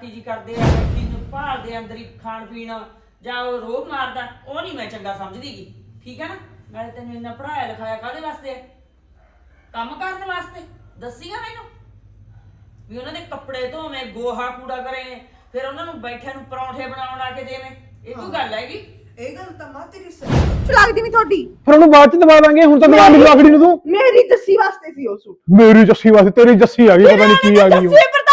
ਕੀ ਜੀ ਕਰਦੇ ਆ ਬੈਠੀ ਨੂੰ ਭਾਲਦੇ ਅੰਦਰ ਹੀ ਖਾਣ ਪੀਣ ਜਾਂ ਉਹ ਰੋਗ ਮਾਰਦਾ ਉਹ ਨਹੀਂ ਮੈਂ ਚੰਗਾ ਸਮਝਦੀ ਗੀ। ਠੀਕ ਹੈ ਨਾ? ਮੈਂ ਤੈਨੂੰ ਇੰਨਾ ਪੜਾਇਆ ਲਿਖਾਇਆ ਕਾਹਦੇ ਵਾਸਤੇ ਹੈ? ਕੰਮ ਕਰਨ ਵਾਸਤੇ? ਦੱਸੀਗਾ ਮੈਨੂੰ? ਵੀ ਉਹਨਾਂ ਦੇ ਕੱਪੜੇ ਧੋਵੇਂ ਗੋਹਾ ਕੂੜਾ ਕਰੇ ਫਿਰ ਉਹਨਾਂ ਨੂੰ ਬੈਠਿਆਂ ਨੂੰ ਪਰੌਂਠੇ ਬਣਾਉਣ ਆ ਕੇ ਦੇਵੇਂ। ਇਹ ਕੋਈ ਗੱਲ ਹੈਗੀ? ਇਹ ਗੱਲ ਤਾਂ ਮਾਂ ਤੇਰੀ ਸਹੀ ਲੱਗਦੀ ਨਹੀਂ ਤੁਹਾਡੀ। ਫਿਰ ਉਹਨੂੰ ਬਾਅਦ ਚ ਦਬਾ ਦਾਂਗੇ ਹੁਣ ਤਾਂ ਦਬਾ ਨਹੀਂ ਆਖੜੀ ਨੂੰ ਤੂੰ। ਮੇਰੀ ਜੱਸੀ ਵਾਸਤੇ ਸੀ ਉਹ ਸੂਟ। ਮੇਰੀ ਜੱਸੀ ਵਾਸਤੇ ਤੇਰੀ ਜੱਸੀ ਆ ਗਈ ਪਤਾ ਨਹੀਂ ਕੀ ਆ ਗਈ ਉਹ। ਬਣਾ ਚੱਲ ਰੱਖੀ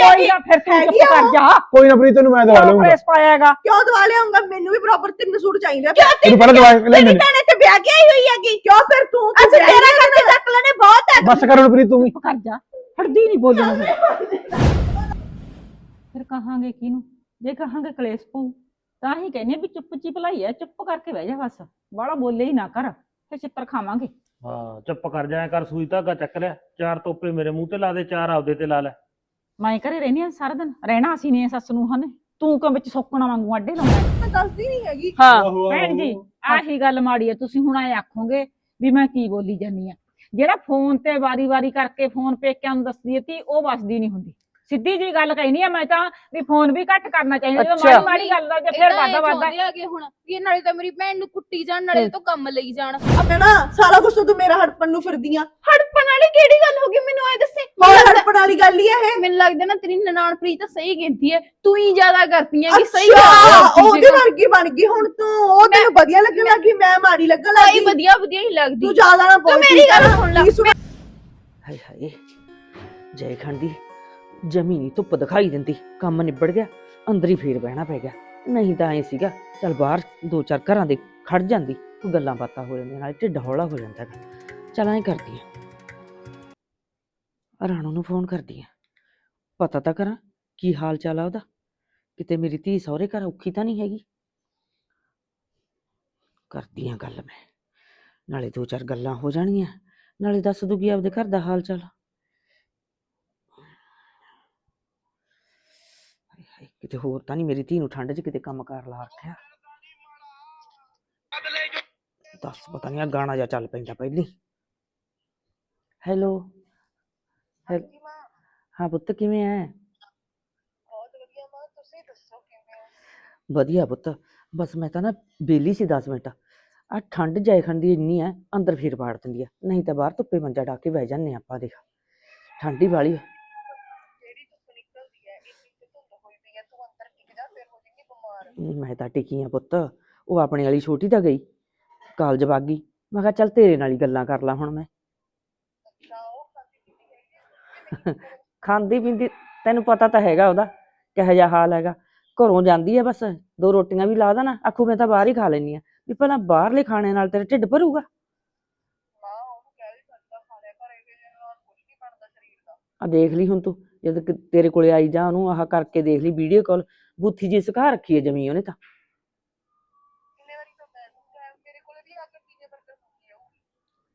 ਕੋਈ ਨਾ ਫਿਰ ਤੂੰ ਚੁੱਪ ਆ ਕਰ। ਜਾ। ਕੋਈ ਨਾ ਪ੍ਰੀਤ ਤੈਨੂੰ ਮੈਂ ਦਵਾ ਲਊਂਗਾ। ਪ੍ਰੈਸ ਪਾਇਆਗਾ? ਕਿਉਂ ਦਵਾ ਲਿਆਉਂਗਾ ਮੈਨੂੰ ਵੀ ਪ੍ਰੋਪਰ ਤਿੰਨ ਸੂਟ ਚਾਹੀਦੇ ਆ। ਤੈਨੂੰ ਪਹਿਲਾਂ ਦਵਾ ਲੈ ਮੈਨੂੰ ਭੈਣ ਇੱਥੇ ਵਿਆਹ ਕੇ ਆਈ ਹੋਈ ਹੈਗੀ। ਕਿਉਂ ਫਿਰ ਤੂੰ ਅਸੀਂ ਤੇਰਾ ਕਰਕੇ ਚੱਕ ਲੈਣੇ ਬਹੁਤ ਹੈ। ਬਸ ਕਰ ਹੁਣ ਪ੍ਰੀਤ ਤੂੰ ਵੀ। ਚੁੱਪ ਕਰ ਜਾ। ਹੜਦੀ ਨਹੀਂ ਬੋਲਣਾ ਫਿਰ ਫਿਰ ਕਹਾਂਗੇ ਕਿਹਨੂੰ? ਜੇ ਕਹਾਂਗੇ ਕਲੇਸ਼ ਪਊ ਤਾਂ ਹੀ ਕਹਿੰਦੇ ਆ ਵੀ ਚੁੱਪ ਚੀ ਭਲਾਈ ਹੈ ਚੁੱਪ ਕਰਕੇ ਬਹਿ ਜਾ ਬਸ। ਬਾਹਲਾ ਬੋਲੇ ਹੀ ਨਾ ਕਰ ਫਿਰ ਚਿੱਤਰ ਖਾਵਾਂਗੇ। ਹਾਂ ਚੁੱਪ ਕਰ ਜਾਇਆ ਕਰ ਸੂਈ ਧਾਗਾ ਚੱਕ ਲਿਆ। ਚਾਰ ਤੋਪੇ ਮੇਰੇ ਮੂੰਹ ਤੇ ਲਾ ਦੇ ਚਾਰ ਆਪਦੇ ਤੇ ਲਾ ਲੈ। ਮੈਂ ਘਰੇ ਰਹਿੰਦੀ ਆ ਸਾਰਾ ਦਿਨ। ਰਹਿਣਾ ਅਸੀਂ ਨੇ ਸੱਸ ਨੂੰ ਹਨ? ਤੂੰ ਕਿਉਂ ਵਿੱਚ ਸੋਕਣਾ ਵਾਂਗੂ ਅੱਡੇ ਲਾਉਣਾ ਮੈਂ ਦੱਸਦੀ ਨਹੀਂ ਹੈਗੀ। ਹਾਂ ਭੈਣ ਜੀ ਆਹੋ। ਗੱਲ ਮਾੜੀ ਹੈ ਤੁਸੀਂ ਹੁਣ ਐ ਆਖੋਗੇ ਵੀ ਮੈਂ ਕੀ ਬੋਲੀ ਜਾਨੀ ਆ। ਜਿਹੜਾ ਫੋਨ ਤੇ ਵਾਰੀ-ਵਾਰੀ ਕਰਕੇ ਫੋਨ ਪੇਕਿਆਂ ਨੂੰ ਦੱਸਦੀ ਤੀ ਉਹ ਵਸਦੀ ਨਹੀਂ ਹੁੰਦੀ। ਸਿੱਧੀ ਜੀ ਗੱਲ ਕਹਿਨੀ ਆ ਮੈਂ ਤਾਂ ਵੀ ਫੋਨ ਵੀ ਘੱਟ ਕਰਨਾ ਚਾਹੀਦਾ। ਜਦੋਂ। ਮਾੜੀ ਮਾੜੀ ਗੱਲ ਦਾ ਜੇ ਫਿਰ ਵਾਦਾ ਵਾਦਾ ਹੈਗੇ ਹੁਣ ਵੀ ਇਹ ਨਾਲੇ ਤਾਂ ਮੇਰੀ ਭੈਣ ਨੂੰ ਕੁੱਟੀ ਜਾਣ ਨਾਲੇ ਤੋਂ ਕੰਮ ਲਈ ਜਾਣ। ਆਪਣੇ ਨਾ ਸਾਰਾ ਕੁਝ ਤੂੰ ਮੇਰਾ ਹੜਪਣ ਨੂੰ ਫਿਰਦੀ ਆ। ਹੜਪਣ ਵਾਲੀ ਕਿਹੜੀ ਗੱਲ ਹੋ ਗਈ ਮੈਨੂੰ ਇਹ ਦੱਸੇ? ਹੋਰ ਹੜਪਣ ਵਾਲੀ ਗੱਲ ਹੀ ਹੈ ਇਹ। ਮੈਨੂੰ ਲੱਗਦਾ ਨਾ ਤੇਰੀ ਨਨਾਣ ਪ੍ਰੀਤ ਸਹੀ ਕਹਿੰਦੀ ਹੈ ਤੂੰ ਹੀ ਜ਼ਿਆਦਾ ਕਰਦੀ ਹੈ ਕਿ ਸਹੀ ਅੱਛਾ ਕਰਦੀ ਉਹਦੇ ਵਰਗੀ ਬਣ ਗਈ ਹੁਣ ਤੂੰ। ਉਹ ਤੈਨੂੰ ਵਧੀਆ ਲੱਗਣ ਲੱਗੀ ਮੈਂ ਮਾੜੀ ਲੱਗਣ ਲੱਗੀ। ਵਧੀਆ ਵਧੀਆ ਹੀ ਲੱਗਦੀ। ਤੂੰ ਜ਼ਿਆਦਾ ਨਾ ਬੋਲ ਮੇਰੀ ਠੀਕ ਆ ਗੱਲ ਨਾ? ਸੁਣ ਲੈ। ਸੁਣ- ਹਾਏ ਹਾਏ ਜੈ ਖੰਡੀ ਜ਼ਮੀਨੀ ਧੁੱਪ ਦਿਖਾਈ ਦਿੰਦੀ ਕੰਮ ਨਿਬੜ ਗਿਆ ਅੰਦਰ ਹੀ ਫੇਰ ਬਹਿਣਾ ਪੈ ਗਿਆ। ਨਹੀਂ ਤਾਂ ਐ ਸੀਗਾ ਚਲ ਬਾਹਰ ਦੋ ਚਾਰ ਘਰਾਂ ਦੇ ਖੜ ਜਾਂਦੀ ਕੋਈ ਗੱਲਾਂ ਬਾਤਾਂ ਹੋ ਜਾਂਦੀਆਂ ਨਾਲ ਢਿੱਡ ਹੌਲਾ ਹੋ ਜਾਂਦਾ ਹੈਗਾ। ਚਲ ਐ ਕਰਦੀ ਆ। ਰਾਣੋ ਨੂੰ ਫੋਨ ਕਰਦੀ ਆ। ਪਤਾ ਤਾਂ ਕਰਾਂ ਕੀ ਹਾਲ ਚਾਲ ਆ ਉਹਦਾ। ਕਿਤੇ ਮੇਰੀ ਧੀ ਸਹੁਰੇ ਘਰ ਔਖੀ ਤਾਂ ਨਹੀਂ ਹੈਗੀ? ਕਰਦੀ ਆ ਗੱਲ ਮੈਂ। ਨਾਲੇ ਦੋ ਚਾਰ ਗੱਲਾਂ ਹੋ ਜਾਣਗੀਆਂ ਨਾਲੇ ਦੱਸ ਦੂਗੀ ਆਪਦੇ ਘਰ ਦਾ ਹਾਲ ਚਾਲ। ਕਿਤੇ ਹੋਰ ਤਾਂ ਨਹੀਂ ਮੇਰੀ ਧੀ ਨੂੰ ਠੰਡ 'ਚ ਕਿਤੇ ਕੰਮ ਕਾਰ ਲਾ ਰੱਖਿਆ। ਦੱਸ ਪਤਾ ਨਹੀਂ ਆ ਗਾਣਾ ਜਿਹਾ ਚੱਲ ਪੈਂਦਾ ਪਹਿਲੀ। ਹੈਲੋ। ਹਾਂ ਪੁੱਤ ਕਿਵੇਂ ਐ? ਵਧੀਆ ਪੁੱਤ ਬਸ ਮੈਂ ਤਾਂ ਨਾ ਬੇਲੀ ਸੀ 10 ਮਿੰਟ। ਆ ਠੰਡ ਜਾਇ ਖੰਡੀ ਇੰਨੀ ਐ ਅੰਦਰ ਫਿਰ ਪਾੜ ਦਿੰਦੀ ਐ। ਨਹੀਂ ਤਾਂ ਬਾਹਰ ਧੁੱਪੇ ਮੰਜਾ ਢਾ ਕੇ ਬਹਿ ਜਾਂਦੇ ਆਪਾਂ ਦੇਖ। ਠੰਡੀ ਵਾਲੀ ਐ। ਮੈਂ ਤਾਂ ਟਿਕੀ ਆ ਪੁੱਤ ਉਹ ਆਪਣੇ ਵਾਲੀ ਛੋਟੀ ਤਾਂ ਗਈ ਕਾਲਜ ਬਾਗੀ ਮੈਂ ਕਿਹਾ ਚੱਲ ਤੇਰੇ ਨਾਲ ਹੀ ਗੱਲਾਂ ਕਰ ਲਾਂ ਹੁਣ ਮੈਂ। ਖਾਂਦੀ ਪੀਂਦੀ ਤੈਨੂੰ ਪਤਾ ਤਾਂ ਹੈਗਾ ਉਹਦਾ ਕਿਹੋ ਜਿਹਾ ਹਾਲ ਹੈਗਾ। ਘਰੋਂ ਜਾਂਦੀ ਹੈ ਬਸ ਦੋ ਰੋਟੀਆਂ ਵੀ ਲਾ ਦੇਣਾ ਆਖੂ ਮੈਂ ਤਾਂ ਬਾਹਰ ਹੀ ਖਾ ਲੈਣੀ ਆ। ਵੀ ਪਹਿਲਾਂ ਬਾਹਰਲੇ ਖਾਣੇ ਨਾਲ ਤੇਰਾ ਢਿੱਡ ਭਰੂਗਾ। ਆ ਦੇਖ ਲਈ ਹੁਣ ਤੂੰ ਜਦ ਕਿ ਤੇਰੇ ਕੋਲੇ ਆਈ ਜਾ ਉਹਨੂੰ ਆਹ ਕਰਕੇ ਦੇਖ ਲਈ ਵੀਡੀਓ ਕਾਲ ਬੁੱਥੀ ਜੀ ਸਿਖਾ ਰੱਖੀ ਹੈ ਜਮੀ ਉਹਨੇ ਤਾਂ।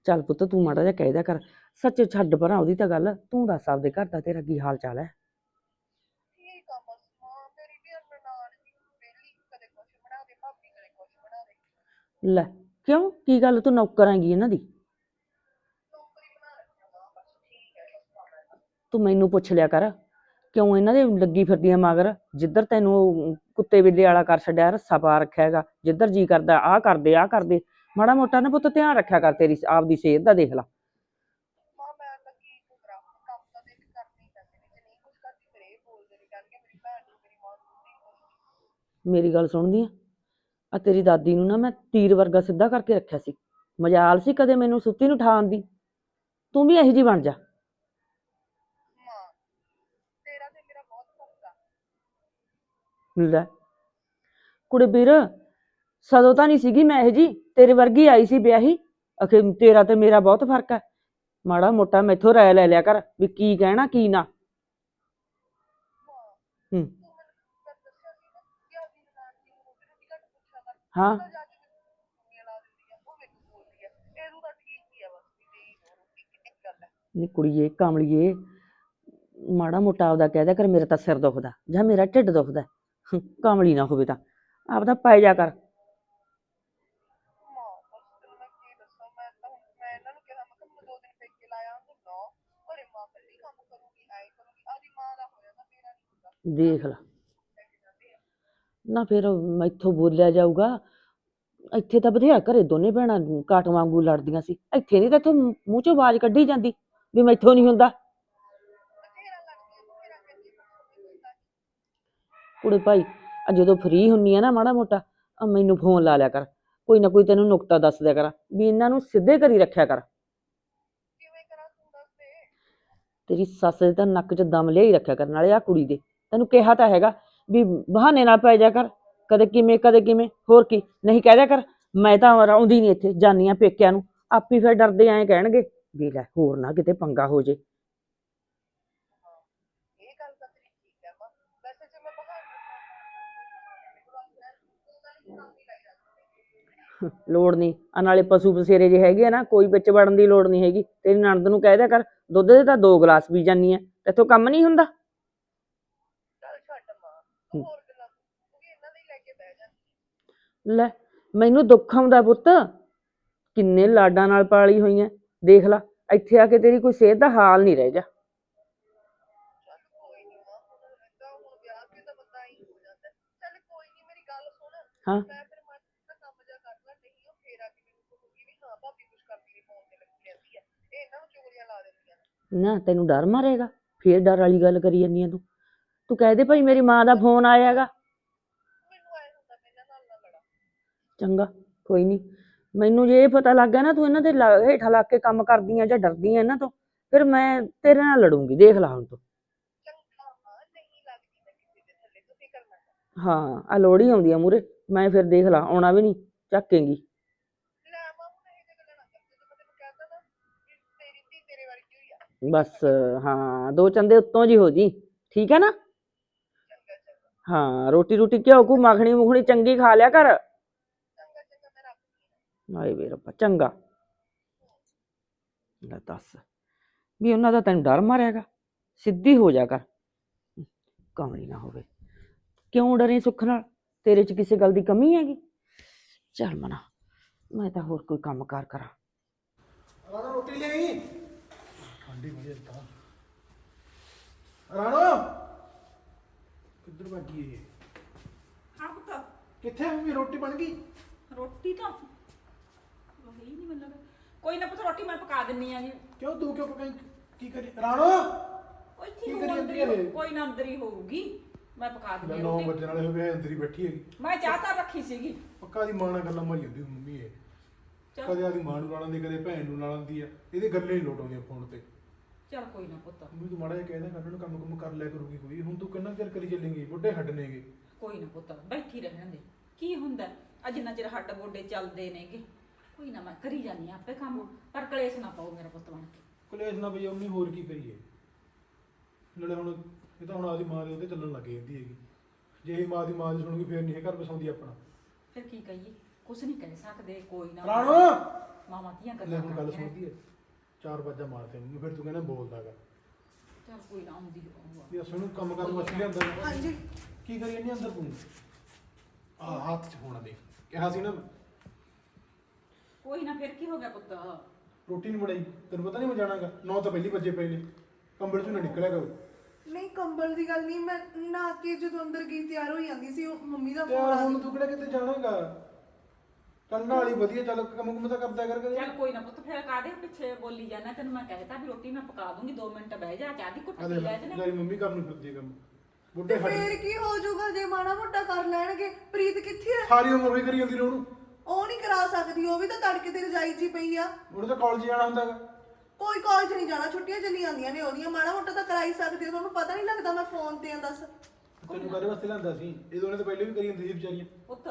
ਚੱਲ ਪੁੱਤ ਤੂੰ ਮਾੜਾ ਜਿਹਾ ਕਹਿ ਦਿਆ ਕਰ ਸੱਚ ਛੱਡ ਪਰਾਂ ਉਹਦੀ ਤਾਂ ਗੱਲ ਤੂੰ ਦੱਸ ਆਪਦੇ ਘਰ ਦਾ ਤੇਰਾ ਕੀ ਹਾਲ ਚਾਲ ਹੈ? ਲੈ ਕਿਉਂ? ਕੀ ਗੱਲ ਤੂੰ ਨੌਕਰ ਹੈਗੀ ਇਹਨਾਂ ਦੀ? ਤੂੰ ਮੈਨੂੰ ਪੁੱਛ ਲਿਆ ਕਰ ਕਿਉਂ ਇਹਨਾਂ ਦੇ ਲੱਗੀ ਫਿਰਦੀਆਂ ਮਗਰ? ਜਿੱਧਰ ਤੈਨੂੰ ਉਹ ਕੁੱਤੇ ਬਿੱਲੇ ਵਾਲਾ ਕਰ ਛੱਡਿਆ ਰੱਸਾ ਪਾ ਰੱਖਿਆ ਹੈਗਾ ਜਿੱਧਰ ਜੀ ਕਰਦਾ ਆਹ ਕਰਦੇ ਆਹ ਕਰਦੇ। ਮਾੜਾ ਮੋਟਾ ਨਾ ਪੁੱਤ ਧਿਆਨ ਰੱਖਿਆ ਕਰ ਤੇਰੀ ਆਪਦੀ ਸਿਹਤ ਦਾ ਦੇਖ ਲਾ। ਮੇਰੀ ਗੱਲ ਸੁਣਦੀ ਆ? ਆ ਤੇਰੀ ਦਾਦੀ ਨੂੰ ਨਾ ਮੈਂ ਤੀਰ ਵਰਗਾ ਸਿੱਧਾ ਕਰਕੇ ਰੱਖਿਆ ਸੀ। ਮਜਾਲ ਸੀ ਕਦੇ ਮੈਨੂੰ ਸੁੱਤੀ ਨੂੰ ਠਾਣ ਦੀ? ਤੂੰ ਵੀ ਇਹੋ ਜੀ ਬਣ ਜਾ। ਲੈ ਕੁੜੇ ਵੀਰ ਸਦੋਂ ਤਾਂ ਨਹੀਂ ਸੀਗੀ ਮੈਂ ਇਹ ਜੀ ਤੇਰੇ ਵਰਗੀ ਆਈ ਸੀ ਵਿਆਹੀ। ਅਖੇ ਤੇਰਾ ਤੇ ਮੇਰਾ ਬਹੁਤ ਫ਼ਰਕ ਹੈ ਮਾੜਾ ਮੋਟਾ ਮੈਥੋਂ ਰਾਇ ਲੈ ਲਿਆ ਕਰ ਵੀ ਕੀ ਕਹਿਣਾ ਕੀ ਨਾ। ਹੂੰ। ਹਾਂ। ਨੀ ਕੁੜੀਏ ਕਾਮਲੀਏ ਮਾੜਾ ਮੋਟਾ ਆਪਦਾ ਕਹਿ ਦਿਆ ਕਰ ਮੇਰਾ ਤਾਂ ਸਿਰ ਦੁਖਦਾ ਜਾਂ ਮੇਰਾ ਢਿੱਡ ਦੁਖਦਾ। ਹੰ, ਕਾਮਲੀ ਨਾ ਹੋਵੇ ਤਾਂ। ਆਪਦਾ ਪੈ ਜਾ ਕਰ। ਦੇਖ ਲਾ। ਨਾ ਫਿਰ ਮੈਥੋਂ ਬੋਲਿਆ ਜਾਊਗਾ। ਇੱਥੇ ਤਾਂ ਬਥੇਰਾ ਘਰੇ ਦੋਨੇ ਭੈਣਾਂ ਕਾਟ ਵਾਂਗੂ ਲੜਦੀਆਂ ਸੀ। ਇੱਥੇ ਨਹੀਂ ਤਾਂ ਇੱਥੋਂ ਮੂੰਹ ਚੋਂ ਆਵਾਜ਼ ਕੱਢੀ ਜਾਂਦੀ ਵੀ ਮੈਥੋਂ ਨਹੀਂ ਹੁੰਦਾ। ਕੁੜੇ ਭਾਈ ਆ ਜਦੋਂ ਫ੍ਰੀ ਹੁੰਨੀ ਆ ਨਾ ਮਾੜਾ ਮੋਟਾ ਮੈਨੂੰ ਫੋਨ ਲਾ ਲਿਆ ਕਰ। ਕੋਈ ਨਾ ਕੋਈ ਤੈਨੂੰ ਨੁਕਤਾ ਦੱਸ ਦਿਆ ਕਰ ਵੀ ਇਹਨਾਂ ਨੂੰ ਸਿੱਧੇ ਕਰੀ ਰੱਖਿਆ ਕਰ। ਤੇਰੀ ਸੱਸ ਦੇ ਤਾਂ ਨੱਕ 'ਚ ਦਮ ਲਿਆ ਹੀ ਰੱਖਿਆ ਕਰ ਨਾਲੇ ਆ ਕੁੜੀ ਦੇ। ਤੈਨੂੰ ਕਿਹਾ ਤਾਂ ਹੈਗਾ ਵੀ ਬਹਾਨੇ ਨਾਲ ਪੈ ਜਾ ਕਰ ਕਦੇ ਕਿਵੇਂ ਕਦੇ ਕਿਵੇਂ ਹੋਰ ਕੀ ਨਹੀਂ ਕਹਿ ਦਿਆ ਕਰ ਮੈਂ ਤਾਂ ਆਉਂਦੀ ਨਹੀਂ ਇੱਥੇ ਜਾਨੀ ਆ ਪੇਕਿਆਂ ਨੂੰ ਆਪੀ ਫਿਰ ਡਰਦੇ ਐਂ ਕਹਿਣਗੇ ਵੀ ਲੈ ਹੋਰ ਨਾ ਕਿਤੇ ਪੰਗਾ ਹੋ ਜੇ। ਇਹ ਗੱਲ ਤਾਂ ਤੇਰੀ ਠੀਕ ਹੈ ਮਾਂ। ਵੈਸੇ ਜੇ ਮੈਂ ਬਾਹਰ ਲੋੜ ਨਹੀਂ ਆ ਨਾਲੇ ਪਸ਼ੂ ਬਸੇਰੇ ਜੇ ਹੈਗੇ ਆ ਨਾ ਕੋਈ ਵਿੱਚ ਵੜਨ ਦੀ ਲੋੜ ਨਹੀਂ ਹੈਗੀ। ਤੇਰੀ ਨਣਦ ਨੂੰ ਕਹਿ ਦਿਆ ਕਰ ਦੁੱਧ ਦੇ ਤਾਂ ਦੋ ਗਲਾਸ ਪੀ ਜਾਨੀ ਆ ਤੇਥੋਂ ਕੰਮ ਨਹੀਂ ਹੁੰਦਾ। ਹੋਰ ਗੱਲਾਂ ਤੂੰ ਵੀ ਇਹਨਾਂ ਦੇ ਹੀ। ਲੈ ਕੇ ਬਹਿ ਜਾ ਲੈ ਮੈਨੂੰ ਦੁੱਖ ਆਉਂਦਾ ਪੁੱਤ। ਕਿੰਨੇ ਲਾਡਾਂ ਨਾਲ ਪਾਲੀ ਹੋਈਆਂ ਦੇਖ ਲਾ, ਇੱਥੇ ਆ ਕੇ ਤੇਰੀ ਕੋਈ ਸਿਹਤ ਦਾ ਹਾਲ ਨਹੀਂ ਰਹਿ ਜਾ ਚੱਲ ਕੋਈ ਨਹੀਂ ਮਾਂ ਹੁਣ ਏਦਾਂ ਹੁਣ ਵਿਆਹ ਕੇ ਤਾਂ ਬੰਦਾ ਹੀ। ਹੋ ਜਾਂਦਾ ਹੈ। ਚੱਲ ਕੋਈ ਨਹੀਂ ਮੇਰੀ ਗੱਲ ਸੁਣ ਹਾਂ। ਮੈਂ ਫਿਰ ਮਨ ਦਾ ਕੰਮ ਜਾ ਕਰ ਲਾ ਨਹੀਂ ਉਹ ਫੇਰ ਆ ਕੇ ਮੈਨੂੰ ਕਹੂਗੀ ਵੀ ਹਾਂ ਭਾਬੀ ਕੁਛ ਕਰਦੀ ਨਹੀਂ ਫੋਨ ਤੇ ਲੱਗੀ ਰਹਿੰਦੀ ਹੈ ਇਹ ਇਹਨਾਂ ਨੂੰ ਚੁਗਲੀਆਂ ਲਾ ਦਿੰਦੀਆਂ ਨੇ ਨਾ ਤੈਨੂੰ ਡਰ ਮਾਰੇਗਾ। ਫੇਰ ਡਰ ਵਾਲੀ ਗੱਲ ਕਰੀ ਜਾਂਦੀ ਆ ਤੂੰ। ਤੂੰ ਕਹਿ ਦੇ ਭਾਈ ਮੇਰੀ ਮਾਂ ਦਾ ਫੋਨ ਆਇਆਗਾ ਮੈਨੂੰ ਐ ਹੁੰਦਾ ਮੈਂ ਇਹਨਾਂ ਨਾਲ ਨਾ ਲੜਾਂ। ਚੰਗਾ ਕੋਈ ਨਹੀਂ ਮੈਨੂੰ ਜੇ ਇਹ ਪਤਾ ਲੱਗ ਗਿਆ ਨਾ ਤੂੰ ਇਹਨਾਂ ਦੇ ਲਾ- ਹੇਠਾਂ ਲੱਗ ਕੇ ਕੰਮ ਕਰਦੀ ਆ ਜਾਂ ਡਰਦੀ ਆ ਇਹਨਾਂ ਤੋਂ ਫਿਰ ਮੈਂ ਤੇਰੇ ਨਾਲ ਲੜੂੰਗੀ ਦੇਖ ਲਾ ਹੁਣ ਤੂੰ। ਚੰਗਾ ਹਾਂ ਨਹੀਂ ਲੱਗਦੀ ਮੈਂ ਕਿਸੇ ਦੇ ਥੱਲੇ ਤੁਸੀਂ ਕਰਨਾ ਹੈ। ਹਾਂ ਆ ਲੋੜੀ ਆਉਂਦੀ ਆ ਮੂਰੇ ਮੈਂ ਫਿਰ ਦੇਖ ਲਾ ਆਉਣਾ ਵੀ ਨਹੀਂ ਚੱਕੇਂਗੀ। ਲੈ ਮਾਂ ਹੁਣ ਇਹ ਜਿਹੀ ਗੱਲਾਂ ਨਾ ਕਰ ਜਦੋਂ ਮੈਂ ਤੈਨੂੰ ਕਹਿਤਾ ਨਾ ਕਿ ਤੇਰੀ ਧੀ ਤੇਰੇ ਵਰਗੀ ਹੋਈ ਆ। ਬਸ ਹਾਂ ਦੋ ਚੰਦੇ ਉੱਤੋਂ ਜੀ ਹੋ ਜੀ ਠੀਕ ਹੈ ਨਾ? ਚੰਗਾ ਚੰਗਾ ਹਾਂ ਰੋਟੀ ਰੋਟੀ ਘਿਓ ਕੂ ਮੱਖਣੀ ਮੁਖਣੀ ਚੰਗੀ ਖਾ ਲਿਆ ਕਰ। ਹਾਏ ਵੇ ਰੱਬਾ ਚੰਗਾ। ਲੈ ਦੱਸ ਵੀ ਉਹਨਾਂ ਦਾ ਤੈਨੂੰ ਡਰ ਮਾਰਿਆਗਾ ਸਿੱਧੀ ਹੋ ਜਾ ਕਰ। ਕਮਲੀ ਨਾ ਹੋਵੇ। ਕਿਉਂ ਡਰੇ ਸੁੱਖ ਨਾਲ? ਤੇਰੇ 'ਚ ਕਿਸੇ ਗੱਲ ਦੀ ਕਮੀ ਹੈਗੀ? ਚੱਲ ਮਨਾ ਮੈਂ ਤਾਂ ਹੋਰ ਕੋਈ ਕੰਮ ਕਾਰ। ਕਰਾਂ ਰਾਣੋ ਰੋਟੀ ਲਈ? ਠੰਡੀ ਬੜੀ ਤਾਂ ਰਾਣੋ! ਕਿੱਧਰ ਭੱਜੀ ਇਹ? ਹਾਂ ਪੁੱਤ ਕਿੱਥੇ ਆ ਮੰਮੀ? ਰੋਟੀ ਬਣ ਗਈ? ਰੋਟੀ ਤਾਂ। ਵਹੀ ਨਹੀਂ ਮੈਨੂੰ ਲੱਗਾ ਕੋਈ ਨਾ ਪੁੱਤ ਰੋਟੀ ਮੈਂ ਪਕਾ ਦਿੰਨੀ ਆ ਜੀ। ਕਿਉਂ? ਤੂੰ ਕਿਉਂ ਪਕਾਈ? ਕੀ ਕਰੀ? ਰਾਣੋ? ਉਹ ਇੱਥੇ ਕੀ ਹੀ ਕਰੀ ਅੰਦਰ ਜਾਂਦੀ ਹੀ ਇਹ? ਕੋਈ ਨਾ ਅੰਦਰ ਹੀ ਹੋਊਗੀ। ਮੈਂ ਪਕਾ ਲੈ ਦਿੰਨੀ 9 ਆ ਰੋਟੀ। ਵਜੇ ਨਾਲੇ ਹੋਵੇ ਅੰਦਰ ਹੀ ਬੈਠੀ ਹੈਗੀ। ਮੈਂ ਚਾਹ ਤਾਂ ਰੱਖੀ ਸੀਗੀ। ਪੱਕਾ ਦੀ ਮਾਂ ਨਾਲ ਗੱਲਾਂ ਮਾਰੀ ਹੁੰਦੀ ਮੰਮੀ ਇਹ। ਚੱਲ। ਕਦੇ ਆਦੀ ਮਾਂ ਨੂੰ ਲਾ ਲੈਂਦੀ ਕਦੇ ਭੈਣ ਨੂੰ ਲਾ ਲੈਂਦੀ ਆ। ਇਹਦੇ ਗੱਲਾਂ ਹੀ ਲੋਟ ਆਉਂਦੀਆਂ ਫੋਨ ਤੇ। ਚੱਲ ਕੋਈ ਨਾ ਪੁੱਤ। ਮੰਮੀ ਤੂੰ ਮਾੜਾ ਜਿਹਾ ਕਹਿ ਦੇ ਕੱਲ ਨੂੰ ਕੰਮ ਕੁਮ ਕਰ ਲਿਆ ਕਰੂਗੀ ਕੋਈ। ਹੁਣ ਤੂੰ ਕਿੰਨਾ ਚਿਰ ਕਰੀ ਚੱਲੇਂਗੀ? ਬੁੱਢੇ ਹੱਡ ਨੇਗੇ। ਕੋਈ ਨਾ ਪੁੱਤ ਬੈਠੀ ਰਹਿਣ ਦੇ। ਕੀ ਹੁੰਦਾ? ਅੱਜ ਜਿੰਨਾ ਚਿਰ ਹੱਡ ਗੋਡੇ ਚੱਲਦੇ ਨੇਗੇ। ਕੋਈ ਨਾ ਮੈਂ ਕਰੀ ਜਾਨੀ ਆਂ ਆਪੇ ਕੰਮ। ਪਰ ਕਲੇਸ਼ ਨਾ ਪਾਓ ਮੇਰਾ ਪੁੱਤ ਬਣ ਕੇ। ਕਲੇਸ਼ ਨਾ ਬਈ ਉਹਨੇ ਹੋਰ ਕੀ ਕਰੀਏ? ਨਾਲੇ ਹੁਣ ਇਹ ਤਾਂ ਹੁਣ ਆਦੀ ਮਾਂ ਦੇ ਉੱਤੇ ਚੱਲਣ ਲੱਗ ਜਾਂਦੀ ਹੈਗੀ। ਜੇ ਇਹ ਮਾਂ ਦੀ ਮਾਂ ਦੀ ਸੁਣੂਗੀ ਫੇਰ ਨਹੀਂ ਇਹ ਘਰ ਬਸਾਉਂਦੀ ਆਪਣਾ। ਫਿਰ ਕੀ ਕਹੀਏ? ਕੁਛ ਨਹੀਂ ਕਹਿ ਸਕਦੇ ਕੋਈ ਨਾ। ਰਾਣੋ! ਮਾਮਾ ਧੀਆਂ ਲੈ ਗੱਲਾਂ ਹੁਣ ਗੱਲ ਕਰਦੀਆਂ। ਸੁਣਦੀ ਹੈ। ਚਾਰ ਵਾਜਾਂ ਮਾਰਦੇ ਮੰਮੀ ਫਿਰ ਤੂੰ ਕਹਿੰਦਾ ਬੋਲਦਾਗਾ ਚੱਲ ਕੋਈ ਨਾ ਆਉਂਦੀ ਹੋਊਗਾ ਇਹ ਸੁਣੂ ਕੰਮ ਕਰਨ ਵਾਸਤੇ ਲਿਆਂਦਾ ਹਾਂਜੀ। ਕੀ ਕਰੀ ਜਾਂਦੀ ਅੰਦਰ ਤੂੰ? ਆ ਹੱਥ ਚ ਹੋਣਾ ਦੇਖ। ਕਿਹਾ ਸੀ ਨਾ ਮੈਂ, ਕੋਈ ਨਾ ਫਿਰ ਕੀ ਹੋ ਗਿਆ ਪੁੱਤ? ਰੋਟੀ ਨਹੀਂ ਬਣਾਈ ਤੈਨੂੰ ਪਤਾ ਨਹੀਂ ਮੈਂ ਜਾਣਾਗਾ ਨੌ ਤਾਂ ਪਹਿਲੀ ਵੱਜੇ ਪਏ ਨੇ। ਕੰਬਲ ਚੋਂ ਨਾ ਨਿਕਲਿਆ ਕਰੋ। ਨਹੀਂ ਕੰਬਲ ਦੀ ਗੱਲ ਨਹੀਂ ਮੈਂ ਨਹਾ ਕੇ ਜਦੋਂ ਅੰਦਰ ਗਈ ਤਿਆਰ ਹੋਈ ਜਾਂਦੀ ਸੀ ਉਹ ਮੰਮੀ ਦਾ ਫੋਨ ਯਾਰ ਆ ਹੁਣ ਗਿਆ। ਤੂੰ ਕਿਹੜਾ ਕਿਤੇ ਜਾਣਾਗਾ ਚੱਲ ਨਾਲ ਹੀ ਵਧੀਆ ਚੱਲ ਕੰਮ ਕੁਮ ਤਾਂ ਕਰਦਾ ਕਰ ਕਦੇ ਚੱਲ ਕੋਈ ਨਾ ਪੁੱਤ ਫਿਰ ਕਾਦੇ ਪਿੱਛੇ ਬੋਲੀ ਜਾਣਾ ਤੈਨੂੰ ਮੈਂ ਕਹਿਤਾ ਵੀ ਰੋਟੀ ਮੈਂ ਪਕਾ ਦੂੰਗੀ 2 ਮਿੰਟ ਬਹਿ ਜਾ ਚਾਹ ਦੀ ਘੁੱਟ ਆ ਲੈ ਜਨੇ। ਤੇਰੀ ਮੰਮੀ ਕਰਨ ਨੂੰ ਫਿਰਦੀ ਹੈ ਕੰਮ। ਬੁੱਢੇ ਹੱਡ ਫੇਰ ਕੀ ਹੋ ਜਾਊਗਾ ਜੇ ਮਾੜਾ ਮੋਟਾ ਕਰ ਲੈਣਗੇ। ਪ੍ਰੀਤ ਕਿੱਥੇ ਹੈ ਸਾਰੀ ਉਮਰ ਵੀ ਕਰੀ ਜਾਂਦੀ ਰਹੂ ਉਹਨੂੰ। ਉਹ ਨਹੀਂ ਕਰਾ ਸਕਦੀ ਉਹ ਵੀ ਤਾਂ ਤੜਕੇ ਤੇ ਰਜਾਈ ਹੀ ਪਈ ਆ। ਉਹਨੂੰ ਤਾਂ ਕਾਲਜ ਜਾਣਾ ਹੁੰਦਾਗਾ ਕੋਈ ਕਾਲਜ ਨਹੀਂ ਜਾਣਾ ਛੁੱਟੀਆਂ ਚੱਲੀ ਜਾਂਦੀਆਂ ਨੇ ਉਹਦੀਆਂ। ਮਾੜਾ ਮੋਟਾ ਤਾਂ ਕਰਾਈ ਸਕਦੀ ਆ, ਤੁਹਾਨੂੰ ਪਤਾ ਨਹੀਂ ਲੱਗਦਾ ਮੈਂ ਫੋਨ ਤੇ ਆ ਦੱਸ। ਤੈਨੂੰ ਕਾਹਦੇ ਵਾਸਤੇ ਲਿਆਂਦਾ ਸੀ? ਇਹ ਦੋਨੇ ਤਾਂ ਪਹਿਲੇ ਵੀ ਕਰੀ ਜਾਂਦੀ ਸੀ ਵਿਚਾਰੀਆਂ। ਪੁੱਤ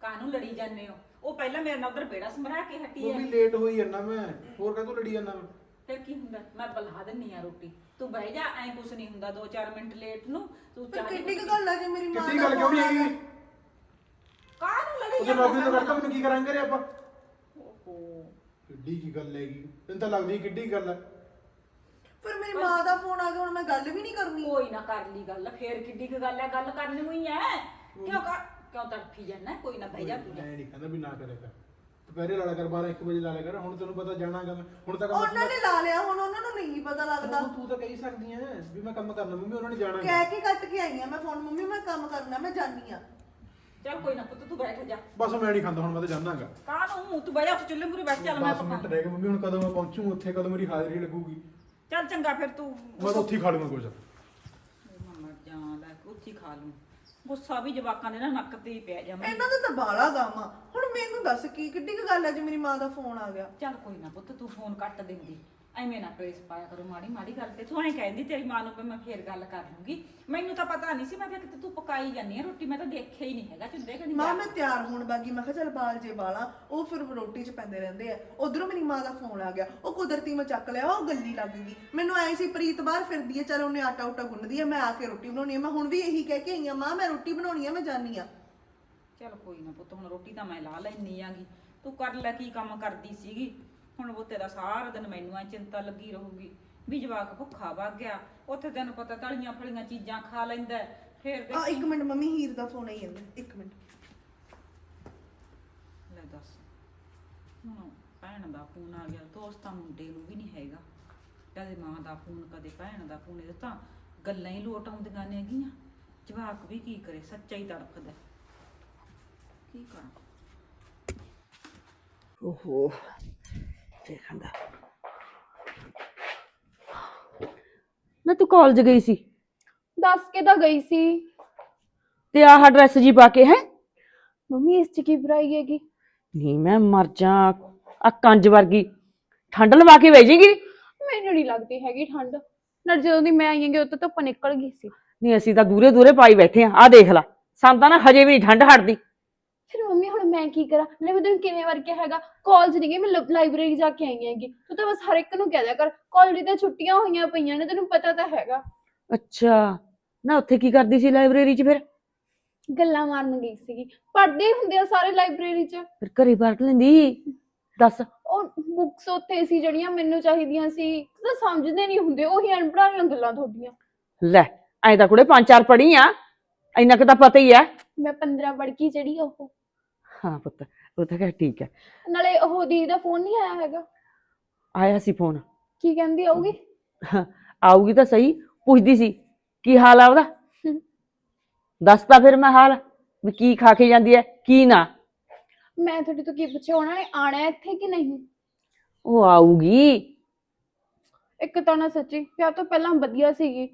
ਕਾਹਨੂੰ ਲੜੀ ਜਾਂਦੇ ਹੋ? ਉਹ ਪਹਿਲਾਂ ਮੇਰੇ ਨਾਲ ਉਧਰ ਬੇੜਾ ਸਮਰਾ ਕੇ ਹਟੀ ਉਹ ਹੈ ਵੀ ਲੇਟ ਹੋਈ ਜਾਂਦਾ ਮੈਂ। ਹੋਰ ਕਾਹਤੋਂ ਲੜੀ ਜਾਂਦਾ ਮੈਂ? ਫਿਰ ਕੀ ਹੁੰਦਾ? ਮੈਂ ਬੁਲਾ ਦਿੰਨੀ ਆ ਰੋਟੀ। ਤੂੰ ਬਹਿ ਜਾ ਐ ਕੁਛ ਨਹੀਂ ਹੁੰਦਾ। 2-4 ਮਿੰਟ ਲੇਟ ਨੂੰ ਤੂੰ ਫਿਰ ਚਾਹ ਕਿੱਡੀ ਕੁ ਗੱਲ ਆ ਜੇ ਮੇਰੀ ਮਾਂ ਕਿੱਡੀ ਗੱਲ ਕਿਉਂ ਨਹੀਂ ਹੈਗੀ। ਕਾਹਨੂੰ ਲੜੀ ਉਹਦੇ ਨੌਕਰੀ ਤੋਂ ਕੱਢਤਾ ਮੈਨੂੰ ਕੀ ਕਰਾਂਗੇ ਰੇ ਆਪਾਂ? ਓਹੋ। ਕਿੱਡੀ ਕੀ ਗੱਲ ਹੈਗੀ? ਤੈਨੂੰ ਤਾਂ ਲੱਗਦੀ ਕਿੱਡੀ ਗੱਲ ਹੈ ਫਿਰ ਮੇਰੀ ਮਾਂ ਦਾ ਫੋਨ ਆ ਗਿਆ ਹੁਣ ਮੈਂ ਗੱਲ ਵੀ ਨਹੀਂ ਕਰਨੀ। ਕੋਈ ਨਾ ਕਰ ਲਈ ਗੱਲ। ਫੇਰ ਕਿੱਡੀ ਕੁ ਗੱਲ ਹੈ ਗੱਲ ਕਰਨੀ ਹੋਈ ਐ। ਕਿਉਂ ਕਰ ਕਿਉਂ ਤੜਫੀ ਜਾਂਦਾ ਕੋਈ ਨਾ ਬਹਿ ਜਾ ਤੂੰ ਜਾ। ਮੈਂ ਨਹੀਂ ਕਹਿੰਦਾ ਵੀ ਨਾ ਕਰੇ ਕਰ। ਦੁਪਹਿਰੇ ਲਾ ਲਿਆ ਕਰ 12 1 ਵਜੇ ਲਾ ਲਿਆ ਕਰ ਹੁਣ ਤੈਨੂੰ ਪਤਾ ਜਾਣਾਗਾ ਮੈਂ ਹੁਣ ਤੱਕ ਉਹਨਾਂ ਨੇ ਲਾ ਲਿਆ ਹੁਣ ਉਹਨਾਂ ਨੂੰ ਨਹੀਂ ਪਤਾ ਲੱਗਦਾ। ਤੂੰ ਤਾਂ ਕਹਿ ਸਕਦੀ ਐ ਵੀ ਮੈਂ ਕੰਮ ਕਰਨਾ ਮੰਮੀ ਉਹਨਾਂ ਨੇ ਜਾਣਾ ਕਹਿ ਕੇ ਕੱਟ ਕੇ ਆਈ ਆ ਮੈਂ ਫੋਨ ਮੰਮੀ ਮੈਂ ਕੰਮ ਕਰਨਾ ਮੈਂ ਜਾਨੀ ਆ। ਚੱਲ ਕੋਈ ਨਾ ਪੁੱਤ ਤੂੰ ਬੈਠ ਜਾ। ਬਸ ਮੈਂ ਨਹੀਂ ਖਾਂਦਾ ਹੁਣ ਮੈਂ ਤਾਂ ਜਾਣਾਗਾ। ਕਾਹਨੂੰ ਤੂੰ ਬਹਿ ਜਾ ਉੱਥੇ ਚੁੱਲ੍ਹੇ ਮੂਰੇ ਬੈਠ ਚੱਲ ਮੈਂ 10 ਮਿੰਟ ਰਹਿ ਗਏ ਮੰਮੀ ਹੁਣ ਕਦੋਂ ਮੈਂ ਪਹੁੰਚੂ ਉੱਥੇ ਕਦੋਂ ਮੇਰੀ ਹਾਜ਼ਰੀ ਲੱਗੂਗੀ। ਚੱਲ ਚੰਗਾ ਫਿਰ ਤੂੰ। ਮੈਂ ਤਾਂ ਉੱਥੇ ਹੀ ਖਾ ਲੂੰਗਾ ਕੁਝ ਲੈ ਕੇ ਉੱਥੇ ਹੀ ਖਾ ਲੂੰ। ਗੁੱਸਾ ਵੀ ਜਵਾਕਾਂ ਦੇ ਨਾ ਨੱਕ ਤੇ ਹੀ ਪਿਆ ਜਾਵਾਂ ਇਹਨਾਂ ਦਾ ਤਾਂ ਬਾਲਾ ਗਾਮਾ ਹੁਣ ਮੈਨੂੰ ਦੱਸ ਕੀ ਕਿੱਡੀ ਕੁ ਗੱਲ ਹੈ ਜੇ ਮੇਰੀ ਮਾਂ ਦਾ ਫੋਨ ਆ ਗਿਆ? ਚੱਲ ਕੋਈ ਨਾ ਪੁੱਤ ਤੂੰ ਫੋਨ ਕੱਟ ਦਿੰਦੀ। ਐਵੇਂ ਨਾ ਕਲੇਸ਼ ਪਾਇਆ ਕਰੋ ਮਾੜੀ ਮਾੜੀ ਗੱਲ ਤੇ ਤੂੰ ਐਂ ਕਹਿੰਦੀ ਤੇਰੀ ਮਾਂ ਨੂੰ ਵੀ ਮੈਂ ਫੇਰ ਗੱਲ ਕਰ ਲੂੰਗੀ। ਮੈਨੂੰ ਤਾਂ ਪਤਾ ਨਹੀਂ ਸੀ ਮੈਂ ਕਿਹਾ ਕਿਤੇ ਤੂੰ ਪਕਾਈ ਜਾਂਦੀ ਆ ਰੋਟੀ ਮੈਂ ਤਾਂ ਦੇਖਿਆ ਹੀ ਨਹੀਂ ਹੈਗਾ ਚੁੱਲ੍ਹੇ ਕਨੀ ਮਾਂ ਮੈਂ ਤਿਆਰ ਹੋਣ ਬਾਗੀ ਮੈਂ ਕਿਹਾ ਚੱਲ ਬਾਲ ਜੇ ਬਾਲਾ ਉਹ ਫਿਰ ਰੋਟੀ 'ਚ ਪੈਂਦੇ ਰਹਿੰਦੇ ਆ। ਉਧਰੋਂ ਮੇਰੀ ਮਾਂ ਦਾ ਫੋਨ ਆ ਗਿਆ ਉਹ ਕੁਦਰਤੀ ਮੈਂ ਚੱਕ ਲਿਆ ਉਹ ਗੱਲੀ ਲੱਗ ਗਈ। ਮੈਨੂੰ ਐ ਸੀ ਪ੍ਰੀਤ ਬਾਹਰ ਫਿਰਦੀ ਹੈ ਚੱਲ ਉਹਨੇ ਆਟਾ ਉਟਾ ਗੁੰਨਦੀ ਹੈ ਮੈਂ ਆ ਕੇ ਰੋਟੀ ਬਣਾਉਣੀ ਹੈ ਮੈਂ ਹੁਣ ਵੀ ਇਹੀ ਕਹਿ ਕੇ ਆਈ ਆ ਮਾਂ ਮੈਂ ਰੋਟੀ ਬਣਾਉਣੀ ਹੈ ਮੈਂ ਜਾਨੀ ਆ। ਚੱਲ ਕੋਈ ਨਾ ਪੁੱਤ ਹੁਣ ਰੋਟੀ ਤਾਂ ਮੈਂ ਲਾ ਲੈਣੀ ਆਂਗੀ। ਤੂੰ ਕਰ ਲੈ ਕੀ ਕੰਮ ਕਰਦੀ ਸੀਗੀ। ਹੁਣ ਉਹ ਤੇਰਾ ਸਾਰਾ ਦਿਨ ਮੈਨੂੰ ਐ ਚਿੰਤਾ ਲੱਗੀ ਰਹੂਗੀ ਵੀ ਜਵਾਕ ਭੁੱਖਾ ਵਗ ਗਿਆ ਉੱਥੇ ਤੈਨੂੰ ਪਤਾ ਤਲੀਆਂ ਫਲੀਆਂ ਚੀਜ਼ਾਂ ਖਾ ਲੈਂਦਾ ਹੈ। ਫੇਰ ਆ ਦੇਖੀ। ਇੱਕ ਮਿੰਟ ਮੰਮੀ ਹੀਰ ਦਾ ਫੋਨ ਆਈ ਜਾਂਦਾ ਇੱਕ ਮਿੰਟ। ਲੈ ਦੱਸ ਹੁਣ ਭੈਣ ਦਾ ਫੋਨ ਆ ਗਿਆ ਦੋਸਤਾਂ ਮੁੰਡੇ ਨੂੰ ਵੀ ਨਹੀਂ ਹੈਗਾ। ਕਦੇ ਮਾਂ ਦਾ ਫੋਨ ਕਦੇ ਭੈਣ ਦਾ ਫੋਨ ਇਹ ਤਾਂ ਗੱਲਾਂ ਹੀ ਲੋਟ ਆਉਂਦੀਆਂ ਨੇਗੀਆਂ ਜਵਾਕ ਵੀ ਕੀ ਕਰੇ ਸੱਚਾ ਹੀ ਤੜਫਦਾ ਕੀ ਕਰਾਂ? ਓਹੋ। ਦੇਖਾਂਦਾ ਨਾ ਤੂੰ ਕਾਲਜ ਗਈ ਸੀ? ਦੱਸ ਕੇ ਤਾਂ ਗਈ ਸੀ। ਤੇ ਆਹ ਡਰੈਸ ਜੀ ਪਾ ਕੇ ਹੈ? ਮੰਮੀ ਇਸ ਚ ਕੀ ਬੁਰਾਈ ਹੈਗੀ? ਨਹੀਂ ਮੈਂ ਮਰ ਜਾ ਆ ਕੰਜ ਵਰਗੀ। ਠੰਡ ਲਵਾ ਕੇ ਭੇਜੇਗੀ ਮੈਨੂੰ ਨਹੀਂ ਲੱਗਦੀ ਹੈਗੀ ਠੰਡ। ਨਾ ਜਦੋਂ ਦੀ ਮੈਂ ਆਈ ਹੈਗੀ ਉਦੋਂ ਧੁੱਪ ਨਿਕਲ ਗਈ ਸੀ। ਨਹੀਂ ਅਸੀਂ ਤਾਂ ਦੂਰੇ ਦੂਰੇ ਪਾਈ ਬੈਠੇ ਆ। ਆ ਦੇਖ ਲਾ ਸਾਨੂੰ ਤਾਂ ਨਾ ਹਜੇ ਵੀ ਨੀ ਠੰਡ ਹਟਦੀ। ਫਿਰ ਮੰਮੀ ਹੁਣ ਮੈਂ ਕੀ ਕਰਾਂ? ਮੈਂ ਤੈਨੂੰ ਕਿੰਨੇ ਵਾਰ ਕਿਹਾ ਹੈਗਾ? ਕਾਲਜ ਨਹੀਂ ਗਈ ਮੈਂ ਲਾਇਬ੍ਰੇਰੀ ਜਾ ਕੇ ਆਈ ਹੈਗੀ। ਤੂੰ ਤਾਂ ਬਸ ਹਰ ਇੱਕ ਨੂੰ ਕਹਿ ਦਿਆ ਕਰ। ਕਾਲਜ ਦੀਆਂ ਛੁੱਟੀਆਂ ਹੋਈਆਂ ਪਈਆਂ ਨੇ ਤੈਨੂੰ ਪਤਾ ਤਾਂ ਹੈਗਾ। ਅੱਛਾ। ਨਾ ਉੱਥੇ ਕੀ ਕਰਦੀ ਸੀ ਲਾਇਬ੍ਰੇਰੀ 'ਚ ਫਿਰ? ਗੱਲਾਂ ਮਾਰਨ ਗਈ ਸੀਗੀ। ਪੜ੍ਹਦੇ ਹੁੰਦੇ ਆ ਸਾਰੇ ਲਾਇਬ੍ਰੇਰੀ 'ਚ। ਫਿਰ ਘਰੇ ਪੜ ਲੈਂਦੀ? ਦੱਸ। ਉਹ ਬੁੱਕਸ ਉੱਥੇ ਸੀ ਜਿਹੜੀਆਂ ਮੈਨੂੰ ਚਾਹੀਦੀਆਂ ਸੀ। ਤੂੰ ਸਮਝਦੇ ਨਹੀਂ ਹੁੰਦੇ ਉਹੀ ਅਨਪੜ੍ਹਾਂ ਦੀਆਂ ਗੱਲਾਂ ਤੁਹਾਡੀਆਂ। ਲੈ ਐਂ ਤਾਂ ਕੁੜੇ ਪੰਜ ਚਾਰ ਪੜੀ ਆ। ਇੰਨਾ ਕੁ ਤਾਂ ਪਤਾ ਹੀ ਆ। ਮੈਂ 15 ਪੜ੍ਹ ਕੇ ਜਿਹੜੀ ਉਹ। ਹਾਂ ਪੁੱਤ ਉਹ ਤਾਂ ਕਹਿ ਠੀਕ ਹੈ। ਨਾਲੇ ਉਹ ਦੀਦੀ ਦਾ ਫੋਨ ਨਹੀਂ ਆਇਆ ਹੈਗਾ? ਆਇਆ ਸੀ ਫੋਨ। ਕੀ ਕਹਿੰਦੀ ਆਊਗੀ? ਆਊਗੀ ਤਾਂ ਸਹੀ ਪੁੱਛਦੀ ਸੀ ਕੀ ਹਾਲ ਆ ਉਹਦਾ? ਦੱਸਤਾ ਫਿਰ ਮੈਂ ਹਾਲ ਵੀ ਕੀ ਖਾ ਕੇ ਜਾਂਦੀ ਹੈ ਕੀ ਨਾ। ਮੈਂ ਤੁਹਾਡੇ ਤੋਂ ਕੀ ਪੁੱਛਿਆ ਉਹਨਾਂ ਨੇ ਆਣਾ ਹੈ ਇੱਥੇ ਕਿ ਨਹੀਂ? ਉਹ ਆਊਗੀ। ਇੱਕ ਤਾਂ ਨਾ ਸੱਚੀ ਵਿਆਹ ਤੋਂ ਪਹਿਲਾਂ ਵਧੀਆ ਸੀਗੀ।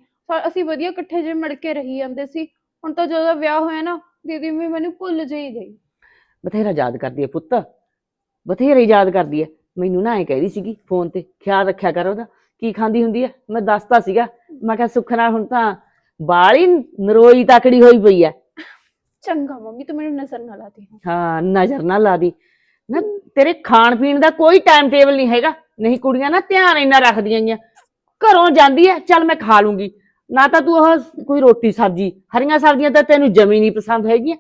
ਅਸੀਂ ਵਧੀਆ ਇਕੱਠੇ ਜੇ ਮਿਲ ਕੇ ਰਹੀ ਜਾਂਦੇ ਸੀ। ਹੁਣ ਤਾਂ ਜਦੋਂ ਦਾ ਵਿਆਹ ਹੋਇਆ ਨਾ ਦੀਦੀ ਵੀ ਮੈਨੂੰ ਭੁੱਲ ਜਿਹੀ ਗਈ। ਬਥੇਰਾ ਯਾਦ ਕਰਦੀ ਹੈ ਪੁੱਤ। ਬਥੇਰਾ ਹੀ ਯਾਦ ਕਰਦੀ ਹੈ ਮੈਨੂੰ ਨਾ ਐਂ ਕਹਿੰਦੀ ਸੀਗੀ ਫੋਨ ਤੇ ਖਿਆਲ ਰੱਖਿਆ ਕਰ ਉਹਦਾ ਕੀ ਖਾਂਦੀ ਹੁੰਦੀ ਹੈ ਮੈਂ ਦੱਸਤਾ ਸੀਗਾ। ਮੈਂ ਕਿਹਾ ਸੁੱਖ ਨਾਲ ਹੁਣ ਤਾਂ ਬਾਲੀ ਨਰੋਈ ਤਕੜੀ ਹੋਈ ਪਈ ਹੈ ਚੰਗਾ ਮੰਮੀ ਤੂੰ ਮੈਨੂੰ ਨਜ਼ਰ ਨਾ ਲਾਤੀ ਹਾਂ ਨਜ਼ਰ ਨਾ ਲਾ ਦੀ ਨਾ ਤੇਰੇ ਖਾਣ ਪੀਣ ਦਾ ਕੋਈ ਟਾਈਮ ਟੇਬਲ ਨਹੀਂ ਹੈਗਾ। ਨਹੀਂ ਕੁੜੀਆਂ ਨਾ ਧਿਆਨ ਇੰਨਾ ਰੱਖਦੀਆਂ ਗੀਆਂ ਘਰੋਂ ਜਾਂਦੀ ਹੈ ਚੱਲ ਮੈਂ ਖਾ ਲੂੰਗੀ। ਨਾ ਤਾਂ ਤੂੰ ਉਹ ਕੋਈ ਰੋਟੀ ਸਬਜ਼ੀ ਹਰੀਆਂ ਸਬਜ਼ੀਆਂ ਤਾਂ ਤੈਨੂੰ ਜਮੀ ਨਹੀਂ ਪਸੰਦ ਹੈਗੀਆਂ।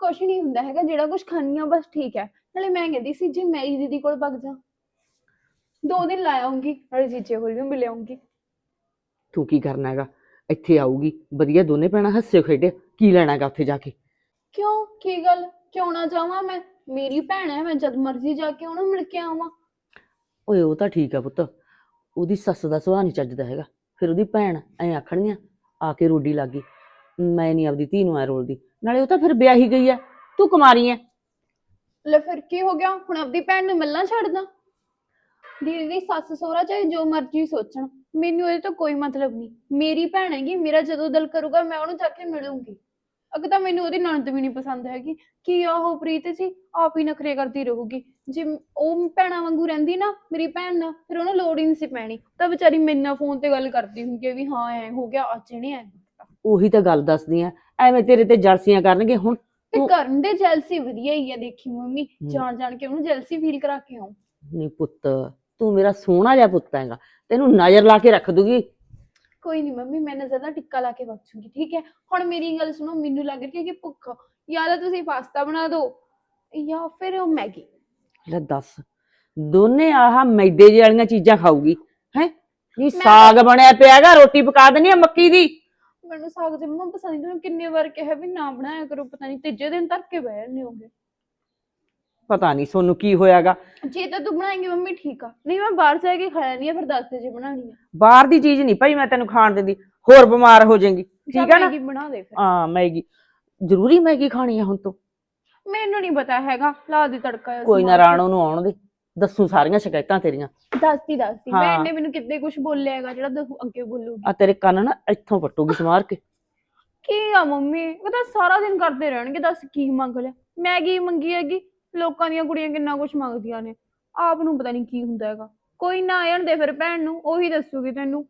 ਕੁਛ ਨਹੀਂ ਹੁੰਦਾ ਹੈਗਾ ਜਿਹੜਾ ਕੁਛ ਖਾਣੀ ਆ ਬਸ ਠੀਕ ਹੈ। ਨਾਲੇ ਮੈਂ ਕਹਿੰਦੀ ਸੀ ਜੇ ਮੇਰੀ ਦੀਦੀ ਕੋਲ ਵਗ ਜਾ ਦੋ ਦਿਨ ਲਾ ਆਉਂਗੀ ਨਾਲੇ ਜੀਜੇ ਕੋਲ ਵੀ ਮਿਲ ਆਉਂਗੀ। ਤੂੰ ਕੀ ਕਰਨਾ ਹੈਗਾ? ਇੱਥੇ ਆਊਗੀ ਵਧੀਆ ਦੋਨੇ ਭੈਣਾਂ ਹੱਸੇ ਖੇਡੇ ਕੀ ਲੈਣਾ ਹੈਗਾ ਉੱਥੇ ਜਾ ਕੇ? ਕਿਉਂ? ਕੀ ਗੱਲ? ਕਿਉਂ ਨਾ ਜਾਵਾਂ ਮੈਂ? ਮੇਰੀ ਭੈਣ ਹੈ ਮੈਂ ਜਦ ਮਰਜ਼ੀ ਜਾ ਕੇ ਉਹਨੂੰ ਮਿਲ ਕੇ ਆਵਾਂ। ਓਏ ਉਹ ਤਾਂ ਠੀਕ ਆ ਪੁੱਤ। ਉਹਦੀ ਸੱਸ ਦਾ ਸੁਭਾਅ ਨਹੀਂ ਚੱਜਦਾ ਹੈਗਾ। ਫਿਰ ਉਹਦੀ ਭੈਣ ਐਂ ਆਖਣਗੀਆਂ ਆ ਕੇ ਰੋਡੀ ਲੱਗੀ ਮੈਂ ਨਹੀਂ ਆਪਦੀ ਧੀ ਨੂੰ ਐ ਰੋਲਦੀ। ਨਾਲੇ ਉਹ ਤਾਂ ਫਿਰ ਵਿਆਹੀ ਗਈ ਐ ਤੂੰ ਕੁਮਾਰੀ ਐ। ਲੈ ਫਿਰ ਕੀ ਹੋ ਗਿਆ? ਹੁਣ ਆਪਦੀ ਭੈਣ ਨੂੰ ਮਿਲਣਾ ਛੱਡਦਾ? ਦੀਦੀ ਸੱਸ ਸਹੁਰਾ ਚਾਹੇ ਜੋ ਮਰਜ਼ੀ ਸੋਚਣ ਮੈਨੂੰ ਇਹਦੇ ਤੋਂ ਕੋਈ ਮਤਲਬ ਨਹੀਂ। ਮੇਰੀ ਭੈਣ ਹੈਗੀ ਮੇਰਾ ਜਦੋਂ ਦਿਲ ਕਰੂਗਾ ਮੈਂ ਉਹਨੂੰ ਜਾ ਕੇ ਮਿਲੂੰਗੀ। ਅਗਰ ਤਾਂ ਮੈਨੂੰ ਉਹਦੀ ਨਣਦ ਵੀ ਨਹੀਂ ਪਸੰਦ ਹੈਗੀ। ਕੀ ਆ ਉਹ ਪ੍ਰੀਤ ਜੀ? ਆਪ ਹੀ ਨਖਰੇ ਕਰਦੀ ਰਹੂਗੀ। ਜੇ ਉਹ ਭੈਣਾਂ ਵਾਂਗੂ ਰਹਿੰਦੀ ਨਾ ਮੇਰੀ ਭੈਣ ਨਾਲ ਫਿਰ ਉਹਨੂੰ ਲੋੜ ਹੀ ਨਹੀਂ ਸੀ ਪੈਣੀ। ਤਾਂ ਵਿਚਾਰੀ ਮੇਰੇ ਨਾਲ ਫੋਨ ਤੇ ਗੱਲ ਕਰਦੀ ਹੁੰਦੀ ਹੈ ਵੀ ਹਾਂ ਐ ਹੋ ਗਿਆ ਅੱਜ ਇਹਨੇ ਐ। ਉਹੀ ਤਾਂ ਗੱਲ ਦੱਸਦੀ ਆ। ਐਵੇਂ ਤੇਰੇ ਤੇ ਜਲਸੀਆਂ ਕਰਨਗੇ ਹੁਣ ਤੇ ਤੂੰ- ਕਰਨ ਦੇ ਜੈਲਸੀ ਵਧੀਆ ਹੀ ਆ ਦੇਖੀ ਮੰਮੀ। ਜਾਣ ਜਾਣ ਕੇ ਉਹਨੂੰ ਜੈਲਸੀ ਫੀਲ ਕਰਾ ਕੇ ਆਉਂ ਨਹੀਂ ਪੁੱਤ ਤੂੰ ਮੇਰਾ ਸੋਹਣਾ ਜਿਹਾ ਪੁੱਤ ਹੈਗਾ ਤੈਨੂੰ ਨਜ਼ਰ ਲਾ ਕੇ ਰੱਖ ਦੂਗੀ। ਕੋਈ ਨਹੀਂ ਮੰਮੀ ਮੈਂ ਨਜ਼ਰ ਦਾ ਟਿੱਕਾ ਲਾ ਕੇ ਬਖਸ਼ੂਗੀ ਠੀਕ ਹੈ? ਹੁਣ ਮੇਰੀ ਗੱਲ ਸੁਣੋ ਮੈਨੂੰ ਲੱਗ ਰਹੀ ਹੈ ਕਿ ਭੁੱਖ ਜਾਂ ਤਾਂ ਤੁਸੀਂ ਪਾਸਤਾ ਬਣਾ ਦਿਓ ਜਾਂ ਫਿਰ ਉਹ ਮੈਗੀ। ਲੈ ਦੱਸ ਦੋਨੇ ਆਹ ਮੈਦੇ ਜਿਹੇ ਵਾਲੀਆਂ ਚੀਜ਼ਾਂ ਖਾਊਗੀ ਹੈ? ਨਹੀਂ ਮੈਂ- ਸਾਗ ਬਣਿਆ ਪਿਆਗਾ ਰੋਟੀ ਪਕਾ ਦੇਣੀ ਆ ਮੱਕੀ ਦੀ। ਮੈਨੂੰ ਸਾਗ ਦੇ ਮੰਮਾ ਪਸੰਦ ਨਹੀਂ ਤੁਹਾਨੂੰ ਕਿੰਨੇ ਵਾਰ ਕਿਹਾ ਵੀ ਨਾ ਬਣਾਇਆ ਕਰੋ ਪਤਾ ਨਹੀਂ ਤੀਜੇ ਦਿਨ ਤੱਕ ਕੇ ਬਹਿ ਜਾਂਦੇ ਹੋਗੇ। ਪਤਾ ਨਹੀਂ ਸੋਨੂੰ ਕੀ ਹੋਇਆਗਾ। ਜੇ ਤਾਂ ਤੂੰ ਬਣਾਏਂਗੀ ਮੰਮੀ ਠੀਕ ਆ ਨਹੀਂ ਮੈਂ ਬਾਹਰ ਜਾ ਕੇ ਖਾ ਲੈਣੀ ਆ ਫਿਰ ਦੱਸ ਦੇ ਜੇ ਬਣਾਣੀ ਆ। ਬਾਹਰ ਦੀ ਚੀਜ਼ ਨਹੀਂ ਭਾਈ ਮੈਂ ਤੈਨੂੰ ਖਾਣ ਦਿੰਦੀ ਹੋਰ ਬਿਮਾਰ ਹੋ ਜਾਏਗੀ ਠੀਕ ਹੈ ਨਾ? ਮੈਗੀ ਬਣਾ ਦੇ ਫਿਰ। ਹਾਂ ਮੈਗੀ। ਜ਼ਰੂਰੀ ਮੈਗੀ ਖਾਣੀ ਆ ਹੁਣ ਤੂੰ। ਮੈਨੂੰ ਨਹੀਂ ਪਤਾ ਹੈਗਾ ਲਾ ਦੇ ਤੜਕਾ ਕੋਈ ਨਾ। ਰਾਣੋ ਨੂੰ ਆਉਣ ਦੇ। ਦੱਸੂ ਸਾਰੀਆਂ ਸ਼ਿਕਾਇਤਾਂ ਤੇਰੀਆਂ। ਦੱਸਦੀ ਦੱਸਦੀ। ਮੈਂ। ਇਹਨੇ ਮੈਨੂੰ ਕਿਤੇ ਕੁਝ ਬੋਲਿਆ ਹੈਗਾ ਜਿਹੜਾ ਦੱਸੂ ਅੱਗੇ ਬੋਲੂਗੀ। ਆ ਤੇਰੇ ਕੰਨ ਨਾ ਇੱਥੋਂ ਪੱਟੂਗੀ ਸਮਾਰ ਕੇ। ਕੀ ਆ ਮੰਮੀ? ਉਹ ਤਾਂ ਸਾਰਾ ਦਿਨ ਕਰਦੇ ਰਹਿਣਗੇ ਦੱਸ ਕੀ ਮੰਗ ਲਿਆ। ਮੈਗੀ ਮੰਗੀ ਹੈਗੀ? ਲੋਕਾਂ ਦੀਆਂ ਕੁੜੀਆਂ ਕਿੰਨਾ ਕੁਝ ਮੰਗਦੀਆਂ ਨੇ। ਆਪ ਨੂੰ ਪਤਾ ਨਹੀਂ ਕੀ ਹੁੰਦਾ ਹੈਗਾ। ਕੋਈ ਨਾ ਆਣ ਦੇ ਫਿਰ ਭੈਣ ਨੂੰ ਉਹੀ ਦੱਸੂਗੀ ਤੈਨੂੰ।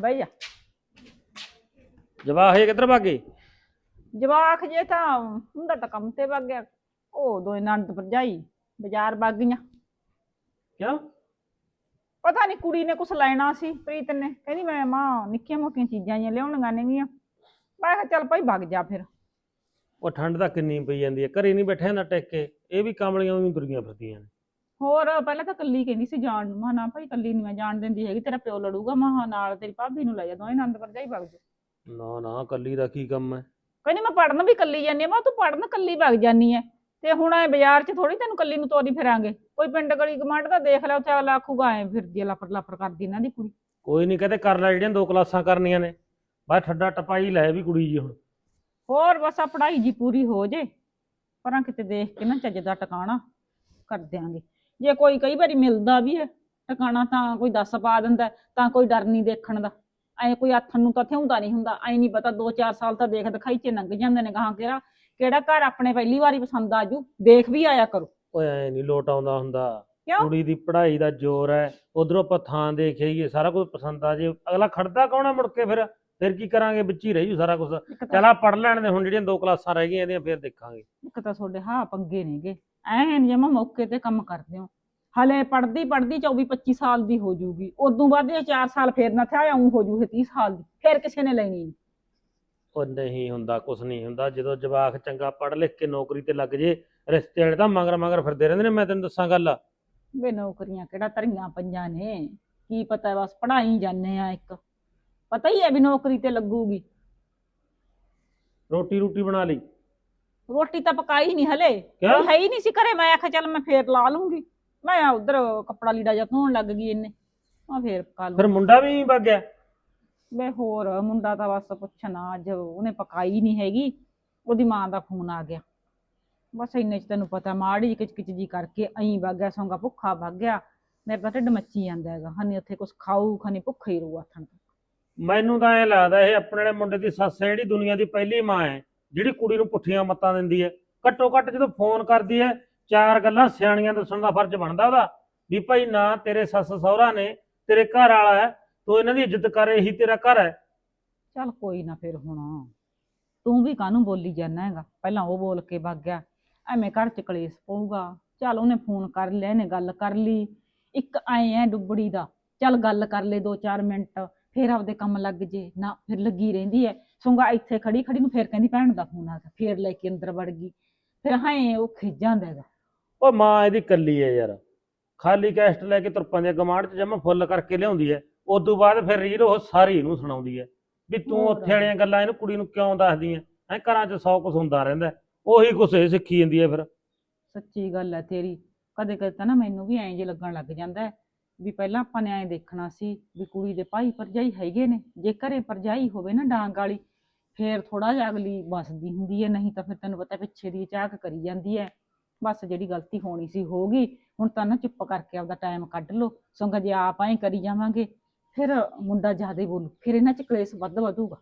ਬਈ ਜਾ। ਜਵਾਹ ਇਹ ਕਿੱਧਰ ਭਾਗੇ ਜਵਾਕ ਜੇ ਤਾਂ ਹੁੰਦਾ ਤਾਂ ਕੰਮ ਤੇ ਵਗ ਗਿਆ। ਉਹ ਦੋਏ ਨੰਦ ਭਰਜਾਈ ਬਾਜ਼ਾਰ ਵਗ ਗਈਆਂ। ਕਿਉਂ? ਪਤਾ ਨਹੀਂ ਕੁੜੀ ਨੇ ਕੁਛ ਲੈਣਾ ਸੀ ਪ੍ਰੀਤ ਨੇ। ਕਹਿੰਦੀ ਮੈਂ ਮਾਂ ਨਿੱਕੀਆਂ ਮੋਟੀਆਂ ਚੀਜ਼ਾਂ ਜਿਹੀਆਂ ਲਿਆਉਣੀਆਂ ਨੇਗੀਆਂ। ਮੈਂ ਕਿਹਾ ਚੱਲ ਭਾਈ ਵਗ ਜਾ ਫਿਰ। ਉਹ ਠੰਡ ਤਾਂ ਕਿੰਨੀ ਪਈ ਜਾਂਦੀ ਹੈ। ਘਰੇ ਨਹੀਂ ਬੈਠਿਆ ਨਾ ਟਿਕ। ਕੇ ਇਹ ਵੀ ਕਾਮਲੀਆਂ ਉਹੀ ਤੁਰੀਆਂ ਫਿਰਦੀਆਂ ਨੇ। ਹੋਰ ਪਹਿਲਾਂ ਤਾਂ ਕੱਲੀ ਕਹਿੰਦੀ ਸੀ ਜਾਣ ਨੂੰ। ਮੈਂ ਨਾ ਭਾਈ ਕੱਲੀ ਨਹੀਂ ਮੈਂ ਜਾਣ ਦਿੰਦੀ ਹੈਗੀ। ਤੇਰਾ ਪਿਓ ਲੜੂਗਾ। ਮੈਂ ਨਾਲ ਤੇਰੀ ਭਾਬੀ ਨੂੰ ਲੈ ਜਾ। ਦੋਵੇਂ ਨੰਦ ਭਰਜਾਈ ਵਗ ਜਾ ਨਾ ਨਾ ਕੱਲੀ ਦਾ ਕੀ ਕੰਮ ਹੈ? ਕਹਿੰਦੀ ਮੈਂ ਪੜਨ ਵੀ ਕੱਲੀ ਜਾਂਦੀ ਆ ਮੈਂ ਕਿਹਾ ਤੂੰ ਪੜਨ ਕੱਲੀ ਵਗ ਜਾਨੀ ਐ। ਤੇ ਹੁਣ ਐ ਬਾਜ਼ਾਰ 'ਚ ਥੋੜੀ ਤੈਨੂੰ ਕੱਲੀ ਨੂੰ ਤੋਰੀ ਫਿਰਾਂਗੇ। ਕੋਈ ਪਿੰਡ ਗਲੀ ਗਮਾਂਡ ਦਾ ਦੇਖ ਲੈ ਉੱਥੇ ਅਗਲਾ ਆਖੂਗਾ ਐ ਫਿਰਦੀ ਆ ਲਾਪਰ ਲਾਪਰ ਕਰਦੀ ਇਹਨਾਂ ਦੀ ਕੁੜੀ। ਕੋਈ ਨਹੀਂ ਕਹਤੇ ਕਰ ਲੈ ਜਿਹੜੀਆਂ ਦੋ ਕਲਾਸਾਂ ਕਰਨੀਆਂ ਨੇ। ਬਸ ਠੱਡਾ ਟਪਾਈ ਲੈ ਵੀ ਕੁੜੀ ਜੀ ਹੁਣ। ਹੋਰ ਬਸ ਆ ਪੜ੍ਹਾਈ ਜੀ ਪੂਰੀ ਹੋ ਜੇ। ਪਰਾਂ ਕਿਤੇ ਦੇਖ ਕੇ ਨਾ ਚੱਜ ਦਾ ਟਿਕਾਣਾ ਕਰ ਦਿਆਂਗੇ। ਜੇ ਕੋਈ ਕਈ ਵਾਰੀ ਮਿਲਦਾ ਵੀ ਹੈ ਟਿਕਾਣਾ ਤਾਂ ਕੋਈ ਦੱਸ ਪਾ ਦਿੰਦਾ ਤਾਂ ਕੋਈ ਡਰ ਨਹੀਂ ਦੇਖਣ ਦਾ। ਐ ਕੋਈ ਆਥਣ ਨੂੰ ਤਾਂ ਥਿਉਂਦਾ ਨਹੀਂ ਹੁੰਦਾ ਐ ਨਹੀਂ ਪਤਾ 2-4 ਸਾਲ ਤਾਂ ਦੇਖ ਦਿਖਾਈ ਚ ਲੰਘ ਜਾਂਦੇ ਨੇ ਗਾਹਾਂ ਕਿਹੜਾ ਕਿਹੜਾ ਘਰ ਆਪਣੇ ਪਹਿਲੀ ਵਾਰੀ ਪਸੰਦ ਆਜੂ ਦੇਖ ਵੀ ਆਇਆ ਕਰੋ। ਓਏ ਐ ਨਹੀਂ ਲੋਟ ਆਉਂਦਾ ਹੁੰਦਾ। ਕਿਉਂ? ਕੁੜੀ ਦੀ ਪੜ੍ਹਾਈ ਦਾ ਜ਼ੋਰ ਹੈ ਉਧਰੋਂ ਆਪਾਂ ਥਾਂ ਦੇਖ ਆਈਏ ਸਾਰਾ ਕੁਝ ਪਸੰਦ ਆ ਜੇ। ਅਗਲਾ ਖੜਦਾ ਕੌਣ ਹੈ ਮੁੜ ਕੇ ਫਿਰ? ਫਿਰ ਕੀ ਕਰਾਂਗੇ ਵਿੱਚ ਹੀ ਰਹਿ ਜੂ ਸਾਰਾ ਕੁਝ। ਇੱਕ ਤਾਂ ਚਲਾ ਪੜ ਲੈਣ ਦੇ ਹੁਣ ਜਿਹੜੀਆਂ ਦੋ ਕਲਾਸਾਂ ਰਹਿ ਗਈਆਂ ਇਹਦੀਆਂ ਫਿਰ ਦੇਖਾਂਗੇ। ਇੱਕ ਤਾਂ ਤੁਹਾਡੇ ਹਾਂ ਪੰਗੇ ਨੇਗੇ। ਐਨ ਜਮਾ ਮੌਕੇ ਤੇ ਕੰਮ ਕਰਦੇ ਹੋ। ਹਲੇ ਪੜਦੀ ਪੜਦੀ 24 25 ਸਾਲ ਦੀ ਹੋ ਜੂਗੀ। ਉਦੋਂ ਬਾਅਦ ਇਹ 4 ਸਾਲ ਫੇਰ ਨਾ ਥਿਆ ਆਉਂ ਹੋ ਜੂ ਇਹ 30 ਸਾਲ ਦੀ। ਫੇਰ ਕਿਸੇ ਨੇ ਲੈਣੀ ਨਹੀਂ ਉਹ ਨਹੀਂ ਹੁੰਦਾ ਕੁਝ ਨਹੀਂ ਹੁੰਦਾ। ਜਦੋਂ ਜਵਾਕ ਚੰਗਾ ਪੜ੍ਹ ਲਿਖ ਕੇ ਨੌਕਰੀ ਤੇ ਲੱਗ ਜੇ ਰਿਸ਼ਤੇ ਵਾਲੇ ਤਾਂ ਮਗਰ ਮਗਰ ਫਿਰਦੇ ਰਹਿੰਦੇ ਨੇ ਮੈਂ ਤੈਨੂੰ ਦੱਸਾਂ ਗੱਲ। ਵੇ ਨੌਕਰੀਆਂ ਕਿਹੜਾ ਧਰੀਆਂ ਪਈਆਂ ਨੇ? ਕੀ ਪਤਾ ਬਸ ਪੜਾਈ ਜਾਂਦੇ ਆ ਇੱਕ। ਪਤਾ ਹੀ ਹੈ ਵੀ ਨੌਕਰੀ ਤੇ ਲੱਗੂਗੀ। ਰੋਟੀ ਰੂਟੀ ਬਣਾ ਲਈ। ਰੋਟੀ ਤਾਂ ਪਕਾਈ ਨਹੀਂ ਹਲੇ। ਹੈ ਹੀ ਨਹੀਂ ਸੀ ਘਰੇ। ਮੈਂ ਆਖਿਆ ਚੱਲ ਮੈਂ ਫੇਰ ਲਾ ਲੂੰਗੀ। ਮੈਂ ਉਧਰ ਕੱਪੜਾ ਲੀੜਾ ਜਿਹਾ ਧੋਣ ਲੱਗ ਗਈ ਇਹਨੇ। ਮੈਂ ਫੇਰ ਪਕਾ ਲੂੰ ਫਿਰ ਮੁੰਡਾ ਵੀ ਵਗ ਗਿਆ? ਵੇ ਹੋਰ ਮੁੰਡਾ ਤਾਂ ਬਸ ਪੁੱਛਣਾ ਅੱਜ ਉਹਨੇ ਪਕਾਈ ਨਹੀਂ ਹੈਗੀ ਉਹਦੀ ਮਾਂ ਦਾ ਫੋਨ ਆ ਗਿਆ। ਬਸ ਇੰਨੇ ਚ ਤੈਨੂੰ ਪਤਾ ਮਾੜੀ ਜਿਹੀ ਕਿਚ ਜੀ ਕਰਕੇ ਐਂ ਵਗ ਗਿਆ ਸੌਂਗਾ ਭੁੱਖਾ ਵਗ ਗਿਆ। ਮੇਰੇ ਤਾਂ ਢਿੱਡ ਮੱਚੀ ਜਾਂਦਾ ਹੈਗਾ ਹਨੀ ਉੱਥੇ ਕੁਛ ਖਾਊ ਖਨੀ ਭੁੱਖਾ ਹੀ ਰਹੂ ਆਥਣ ਤੱਕ। ਮੈਨੂੰ ਤਾਂ ਐ ਲੱਗਦਾ ਇਹ ਆਪਣੇ ਵਾਲੇ ਮੁੰਡੇ ਦੀ ਸੱਸ ਹੈ ਜਿਹੜੀ ਦੁਨੀਆ ਦੀ ਪਹਿਲੀ ਮਾਂ ਹੈ ਜਿਹੜੀ ਕੁੜੀ ਨੂੰ ਪੁੱਠੀਆਂ ਮੱਤਾਂ ਦਿੰਦੀ ਹੈ। ਘੱਟੋ ਘੱਟ ਜਦੋਂ ਫੋਨ ਕਰਦੀ ਹੈ ਚਾਰ ਗੱਲਾਂ ਸਿਆਣੀਆਂ ਦੱਸਣ ਦਾ ਫਰਜ਼ ਬਣਦਾ ਉਹਦਾ, ਵੀ ਭਾਈ ਨਾ ਤੇਰੇ ਸੱਸ ਸਹੁਰਾ ਨੇ, ਤੇਰੇ ਘਰ ਵਾਲਾ ਹੈ, ਤੂੰ ਇਹਨਾਂ ਦੀ ਇੱਜ਼ਤ ਕਰ, ਇਹੀ ਤੇਰਾ ਘਰ ਹੈ। ਚੱਲ ਕੋਈ ਨਾ ਫਿਰ ਹੁਣ, ਤੂੰ ਵੀ ਕਾਹਨੂੰ ਬੋਲੀ ਜਾਂਦਾ ਹੈਗਾ? ਪਹਿਲਾਂ ਉਹ ਬੋਲ ਕੇ ਵਗ ਗਿਆ, ਐਵੇਂ ਘਰ ਚ ਕਲੇਸ਼ ਪਊਗਾ। ਚੱਲ ਉਹਨੇ ਫੋਨ ਕਰ ਲਿਆ, ਇਹਨੇ ਗੱਲ ਕਰ ਲਈ। ਇੱਕ ਆਏ ਐ ਡੁੱਬੜੀ ਦਾ, ਚੱਲ ਗੱਲ ਕਰ ਲੈ 2-4 ਮਿੰਟ, ਫਿਰ ਆਪਦੇ ਕੰਮ ਲੱਗ ਜੇ। ਨਾ, ਫਿਰ ਲੱਗੀ ਰਹਿੰਦੀ ਐ ਸੁੰਗਾ ਇੱਥੇ ਖੜੀ ਖੜੀ ਨੂੰ ਫਿਰ ਕਹਿੰਦੀ ਭੈਣ ਦਾ ਫੋਨ ਆ ਗਿਆ, ਫਿਰ ਲੈ ਕੇ ਅੰਦਰ ਵੜ ਗਈ। ਫਿਰ ਹਾਂ, ਉਹ ਖਿੱਚ ਜਾਂਦਾ ਹੈਗਾ। ਉਹ ਮਾਂ ਇਹਦੀ ਕੱਲੀ ਹੈ ਯਾਰ। ਖਾਲੀ ਕੈਸਟ ਲੈ ਕੇ ਤੁਰਪਾਂ ਦੇ ਗਮਾੜ 'ਚ ਜਮਾ ਫੁੱਲ ਕਰਕੇ ਲਿਆਉਂਦੀ ਹੈ ਉਦੋਂ ਬਾਅਦ ਫਿਰ ਰੀਲ ਉਹ ਸਾਰੀ ਇਹਨੂੰ ਸੁਣਾਉਂਦੀ ਹੈ ਵੀ ਤੂੰ। ਉੱਥੇ ਵਾਲੀਆਂ ਗੱਲਾਂ ਇਹਨੂੰ ਕੁੜੀ ਨੂੰ ਕਿਉਂ ਦੱਸਦੀ ਐ? ਐ ਘਰਾਂ 'ਚ ਸੌ ਕੁਛ ਹੁੰਦਾ ਰਹਿੰਦਾ। ਉਹੀ ਕੁਛ ਇਹ ਸਿੱਖੀ ਜਾਂਦੀ ਹੈ ਫਿਰ। ਸੱਚੀ ਗੱਲ ਹੈ ਤੇਰੀ। ਕਦੇ ਕਦੇ ਤਾਂ ਨਾ ਮੈਨੂੰ ਵੀ ਐਂ ਜੇ ਲੱਗਣ ਲੱਗ ਜਾਂਦਾ ਹੈ ਵੀ ਪਹਿਲਾਂ ਆਪਾਂ ਨੇ ਐਂ ਦੇਖਣਾ ਸੀ ਵੀ ਕੁੜੀ ਦੇ ਭਾਈ ਭਰਜਾਈ ਹੈਗੇ ਨੇ। ਜੇ ਘਰੇ ਭਰਜਾਈ ਹੋਵੇ ਨਾ ਡਾਂਗ ਵਾਲੀ ਫੇਰ ਥੋੜਾ ਜਿਹਾ ਅਗਲੀ ਵਸਦੀ ਹੁੰਦੀ ਹੈ ਨਹੀਂ ਤਾਂ ਫਿਰ ਤੈਨੂੰ ਪਤਾ ਪਿੱਛੇ ਦੀ ਝਾਕ ਕਰੀ ਜਾਂਦੀ ਹੈ ਬਸ ਜਿਹੜੀ ਗਲਤੀ ਹੋਣੀ ਸੀ ਹੋ ਗਈ। ਹੁਣ ਤਾਂ ਨਾ ਚੁੱਪ ਕਰਕੇ ਆਪਦਾ ਟਾਈਮ ਕੱਢ ਲਓ। ਸੰਗਾ ਜੇ ਆਪ ਐਂ ਕਰੀ ਜਾਵਾਂਗੇ, ਫਿਰ ਮੁੰਡਾ ਜ਼ਿਆਦਾ ਹੀ ਬੋਲੂ। ਫਿਰ ਇਹਨਾਂ ਚ ਕਲੇਸ਼ ਵੱਧ ਵਧੂਗਾ।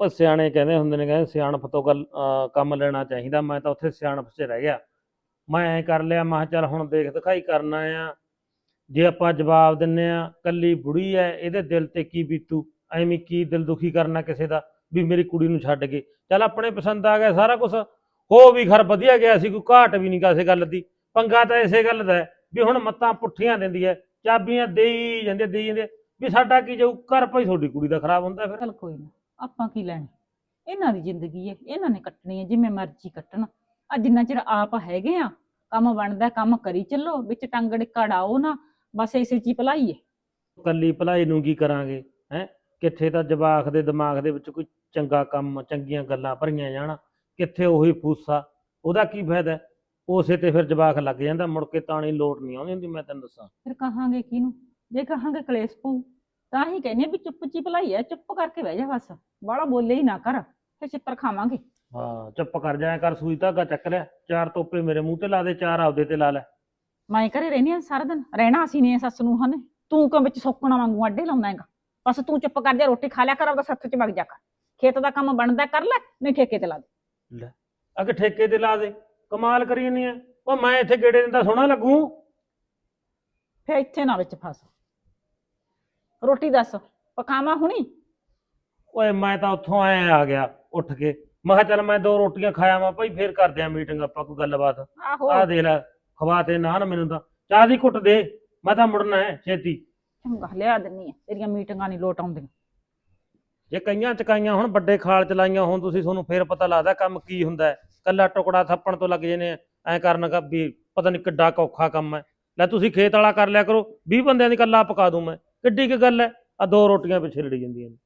ਉਹ ਸਿਆਣੇ ਕਹਿੰਦੇ ਹੁੰਦੇ ਨੇ, ਕਹਿੰਦੇ ਸਿਆਣਪ ਤੋਂ ਗੱਲ, ਅਹ ਕੰਮ ਲੈਣਾ ਚਾਹੀਦਾ। ਮੈਂ ਤਾਂ ਉੱਥੇ ਸਿਆਣਪ 'ਚ ਰਹਿ ਗਿਆ। ਮੈਂ ਐ ਕਰ ਲਿਆ, ਮੈਂ ਕਿਹਾ ਚੱਲ ਹੁਣ ਦੇਖ ਦਿਖਾਈ ਕਰਨਾ ਆ। ਜੇ ਆਪਾਂ ਜਵਾਬ ਦਿੰਨੇ ਆ, ਕੱਲੀ ਬੁੜੀ ਐ, ਇਹਦੇ ਦਿਲ ਤੇ ਕੀ ਬੀਤੂ? ਐਵੇਂ ਕੀ ਦਿਲ ਦੁਖੀ ਕਰਨਾ ਕਿਸੇ ਦਾ? ਵੀ ਮੇਰੀ ਕੁੜੀ ਨੂੰ ਛੱਡ ਗਏ ਚੱਲ ਆਪਣੇ ਪਸੰਦ ਆ ਗਿਆ ਸਾਰਾ ਕੁਝ ਹੋ ਵੀ ਘਰ ਵਧੀਆ ਗਿਆ ਸੀ ਕੋਈ ਘਾਟ ਵੀ ਨਹੀਂ ਕਿਸੇ ਗੱਲ ਦੀ। ਪੰਗਾ ਤਾਂ ਇਸੇ ਗੱਲ ਦਾ ਹੈ ਵੀ ਹੁਣ ਮੱਤਾਂ ਪੁੱਠੀਆਂ ਦਿੰਦੀ ਐ ਚਾਬੀਆਂ ਦੇਈ ਜਾਂਦੇ ਦੇਈ ਜਾਂਦੇ। ਵੀ ਸਾਡਾ ਕੀ ਜਾਊ ਘਰ ਭਾਈ ਤੁਹਾਡੀ ਕੁੜੀ ਦਾ ਖਰਾਬ ਹੁੰਦਾ ਫਿਰ। ਚੱਲ ਕੋਈ ਨਾ ਆਪਾਂ ਕੀ ਲੈਣਾ? ਇਹਨਾਂ ਦੀ ਜ਼ਿੰਦਗੀ ਹੈ ਇਹਨਾਂ ਨੇ ਕੱਟਣੀ ਹੈ ਜਿਵੇਂ ਮਰਜ਼ੀ ਕੱਟਣ। ਆ ਜਿੰਨਾ ਚਿਰ ਆਪ ਹੈਗੇ ਆ ਕੰਮ ਬਣਦਾ ਕੰਮ ਕਰੀ ਚੱਲੋ ਵਿੱਚ ਟੰਗ ਡਿੱਕਾ ਡਾਓ ਨਾ ਬਸ ਇਸੇ ਚ ਹੀ ਭਲਾਈ ਹੈ। ਕੱਲੀ ਭਲਾਈ ਨੂੰ ਕੀ ਕਰਾਂਗੇ ਹੈ? ਕਿੱਥੇ ਤਾਂ ਜਵਾਕ ਦੇ ਦਿਮਾਗ ਦੇ ਵਿੱਚ ਕੋਈ ਚੰਗਾ ਕੰਮ ਚੰਗੀਆਂ ਗੱਲਾਂ ਭਰੀਆਂ ਜਾਣ। ਕਿੱਥੇ ਉਹੀ ਫੂਸਾ? ਉਹਦਾ ਕੀ ਫਾਇਦਾ? ਹੈ? ਉਸੇ ਤੇ ਫਿਰ ਜਵਾਕ ਲੱਗ ਜਾਂਦਾ ਮੁੜ ਕੇ ਤਾਣੀ ਲੋਟ ਨਹੀਂ ਆਉਂਦੀ ਹੁੰਦੀ ਮੈਂ ਤੈਨੂੰ ਦੱਸਾਂ। ਫਿਰ ਕਹਾਂਗੇ ਕਿਹਨੂੰ? ਜੇ ਕਹਾਂਗੇ ਕਲੇਸ਼ ਪਊ ਤਾਂ ਹੀ ਕਹਿੰਦੇ ਆ ਵੀ ਚੁੱਪ ਚੀ ਭਲਾਈ ਐ ਚੁੱਪ ਕਰਕੇ ਬਹਿ ਜਾ ਬਸ। ਬਾਹਲਾ ਬੋਲੇ ਹੀ ਨਾ ਕਰ ਫਿਰ ਚਿੱਤਰ ਖਾਵਾਂਗੇ। ਹਾਂ ਚੁੱਪ ਕਰ ਜਾਇਆ ਕਰ ਸੂਈ ਧਾਗਾ ਚੱਕ ਲਿਆ ਚਾਰ ਤੋਪੇ ਮੇਰੇ ਮੂੰਹ ਤੇ ਲਾ ਦੇ ਚਾਰ ਆਪਦੇ ਤੇ ਲਾ ਲੈ। ਮੈਂ ਘਰੇ ਰਹਿਨੀ ਆ ਸਾਰਾ ਦਿਨ ਰਹਿਣਾ ਅਸੀਂ ਨੇ ਸੱਸ ਨੂੰ ਹਨ। ਤੂੰ ਕਿਉਂ ਵਿੱਚ ਸੌਕਣਾ ਵਾਂਗੂ ਅੱਡੇ ਲਾਉਂਦਾ ਹੈਗਾ? ਬਸ ਤੂੰ ਚੁੱਪ ਕਰ ਜਾ ਰੋਟੀ ਖਾ ਲਿਆ ਕਰ ਆਪਦਾ ਸੱਥ ਚ ਵਗ ਜਾ ਕਰ। ਖੇਤ ਦਾ ਕੰਮ ਬਣਦਾ ਕਰ ਲੈ ਨਹੀਂ ਠੇਕੇ ਤੇ ਲਾ ਦੇ। ਅਗੇ ਠੇਕੇ ਤੇ ਲਾ ਦੇ ਕਮਾਲ ਕਰੀ ਜਾਂਦੀ ਐ। ਉਹ ਮੈਂ ਇੱਥੇ ਗੇੜੇ ਦਿੰਦਾ ਸੋਹਣਾ ਲੱਗੂ। ਫਿਰ ਇੱਥੇ ਨਾ ਵਿੱਚ ਫਸ। ਰੋਟੀ ਦੱਸ ਪਕਾਵਾਂ ਹੁਣੀ? ਓਏ ਮੈਂ ਤਾਂ ਉੱਥੋਂ ਆਇਆ ਆ ਗਿਆ ਉੱਠ ਕੇ। ਮੈਂ ਕਿਹਾ ਚੱਲ ਮੈਂ ਦੋ ਰੋਟੀਆਂ ਖਾਇਆ ਵਾਂ ਭਾਈ ਫੇਰ ਕਰਦੇ ਆ ਮੀਟਿੰਗ ਆਪਾਂ ਕੋਈ ਗੱਲਬਾਤ। ਆਹੋ। ਆ ਦੇ ਲੈ ਖਵਾ ਤੇ ਨਾ ਨਾ ਮੈਨੂੰ ਤਾਂ। ਚਾਹ ਦੀ ਘੁੱਟ ਦੇ ਮੈਂ ਤਾਂ ਮੁੜਨਾ ਹੈ ਛੇਤੀ। ਚੰਗਾ ਲਿਆ ਦਿੰਨੀ ਆ। ਤੇਰੀਆਂ ਮੀਟਿੰਗਾਂ ਨਹੀਂ ਲੋਟ ਆਉਂਦੀਆਂ। ਜੇ ਕਈਆਂ ਚਕਾਈਆਂ ਹੁਣ ਵੱਡੇ ਖਾਲ ਚਲਾਈਆਂ ਹੋਣ, ਤੁਸੀਂ ਤੁਹਾਨੂੰ ਫੇਰ ਪਤਾ ਲੱਗਦਾ ਕੰਮ ਕੀ ਹੁੰਦਾ ਹੈ। ਕੱਲਾ ਟੁਕੜਾ ਥੱਪਣ ਤੋਂ ਲੱਗ ਜਨੇ ਐ ਕਰਨ ਕਾ ਵੀ ਪਤਾ ਨਹੀਂ ਕਿੱਡਾ ਕੁ ਔਖਾ ਕੰਮ ਹੈ। ਲੈ ਤੁਸੀਂ ਖੇਤ ਵਾਲਾ ਕਰ ਲਿਆ ਕਰੋ 20 ਬੰਦਿਆਂ ਦੀ ਕੱਲਾ ਪਕਾ ਦੂੰ ਮੈਂ। ਕਿੱਡੀ ਕੁ ਗੱਲ ਹੈ? ਆ ਦੋ ਰੋਟੀਆਂ ਪਿੱਛੇ ਲੜੀ ਜਾਂਦੀਆਂ ਨੇ।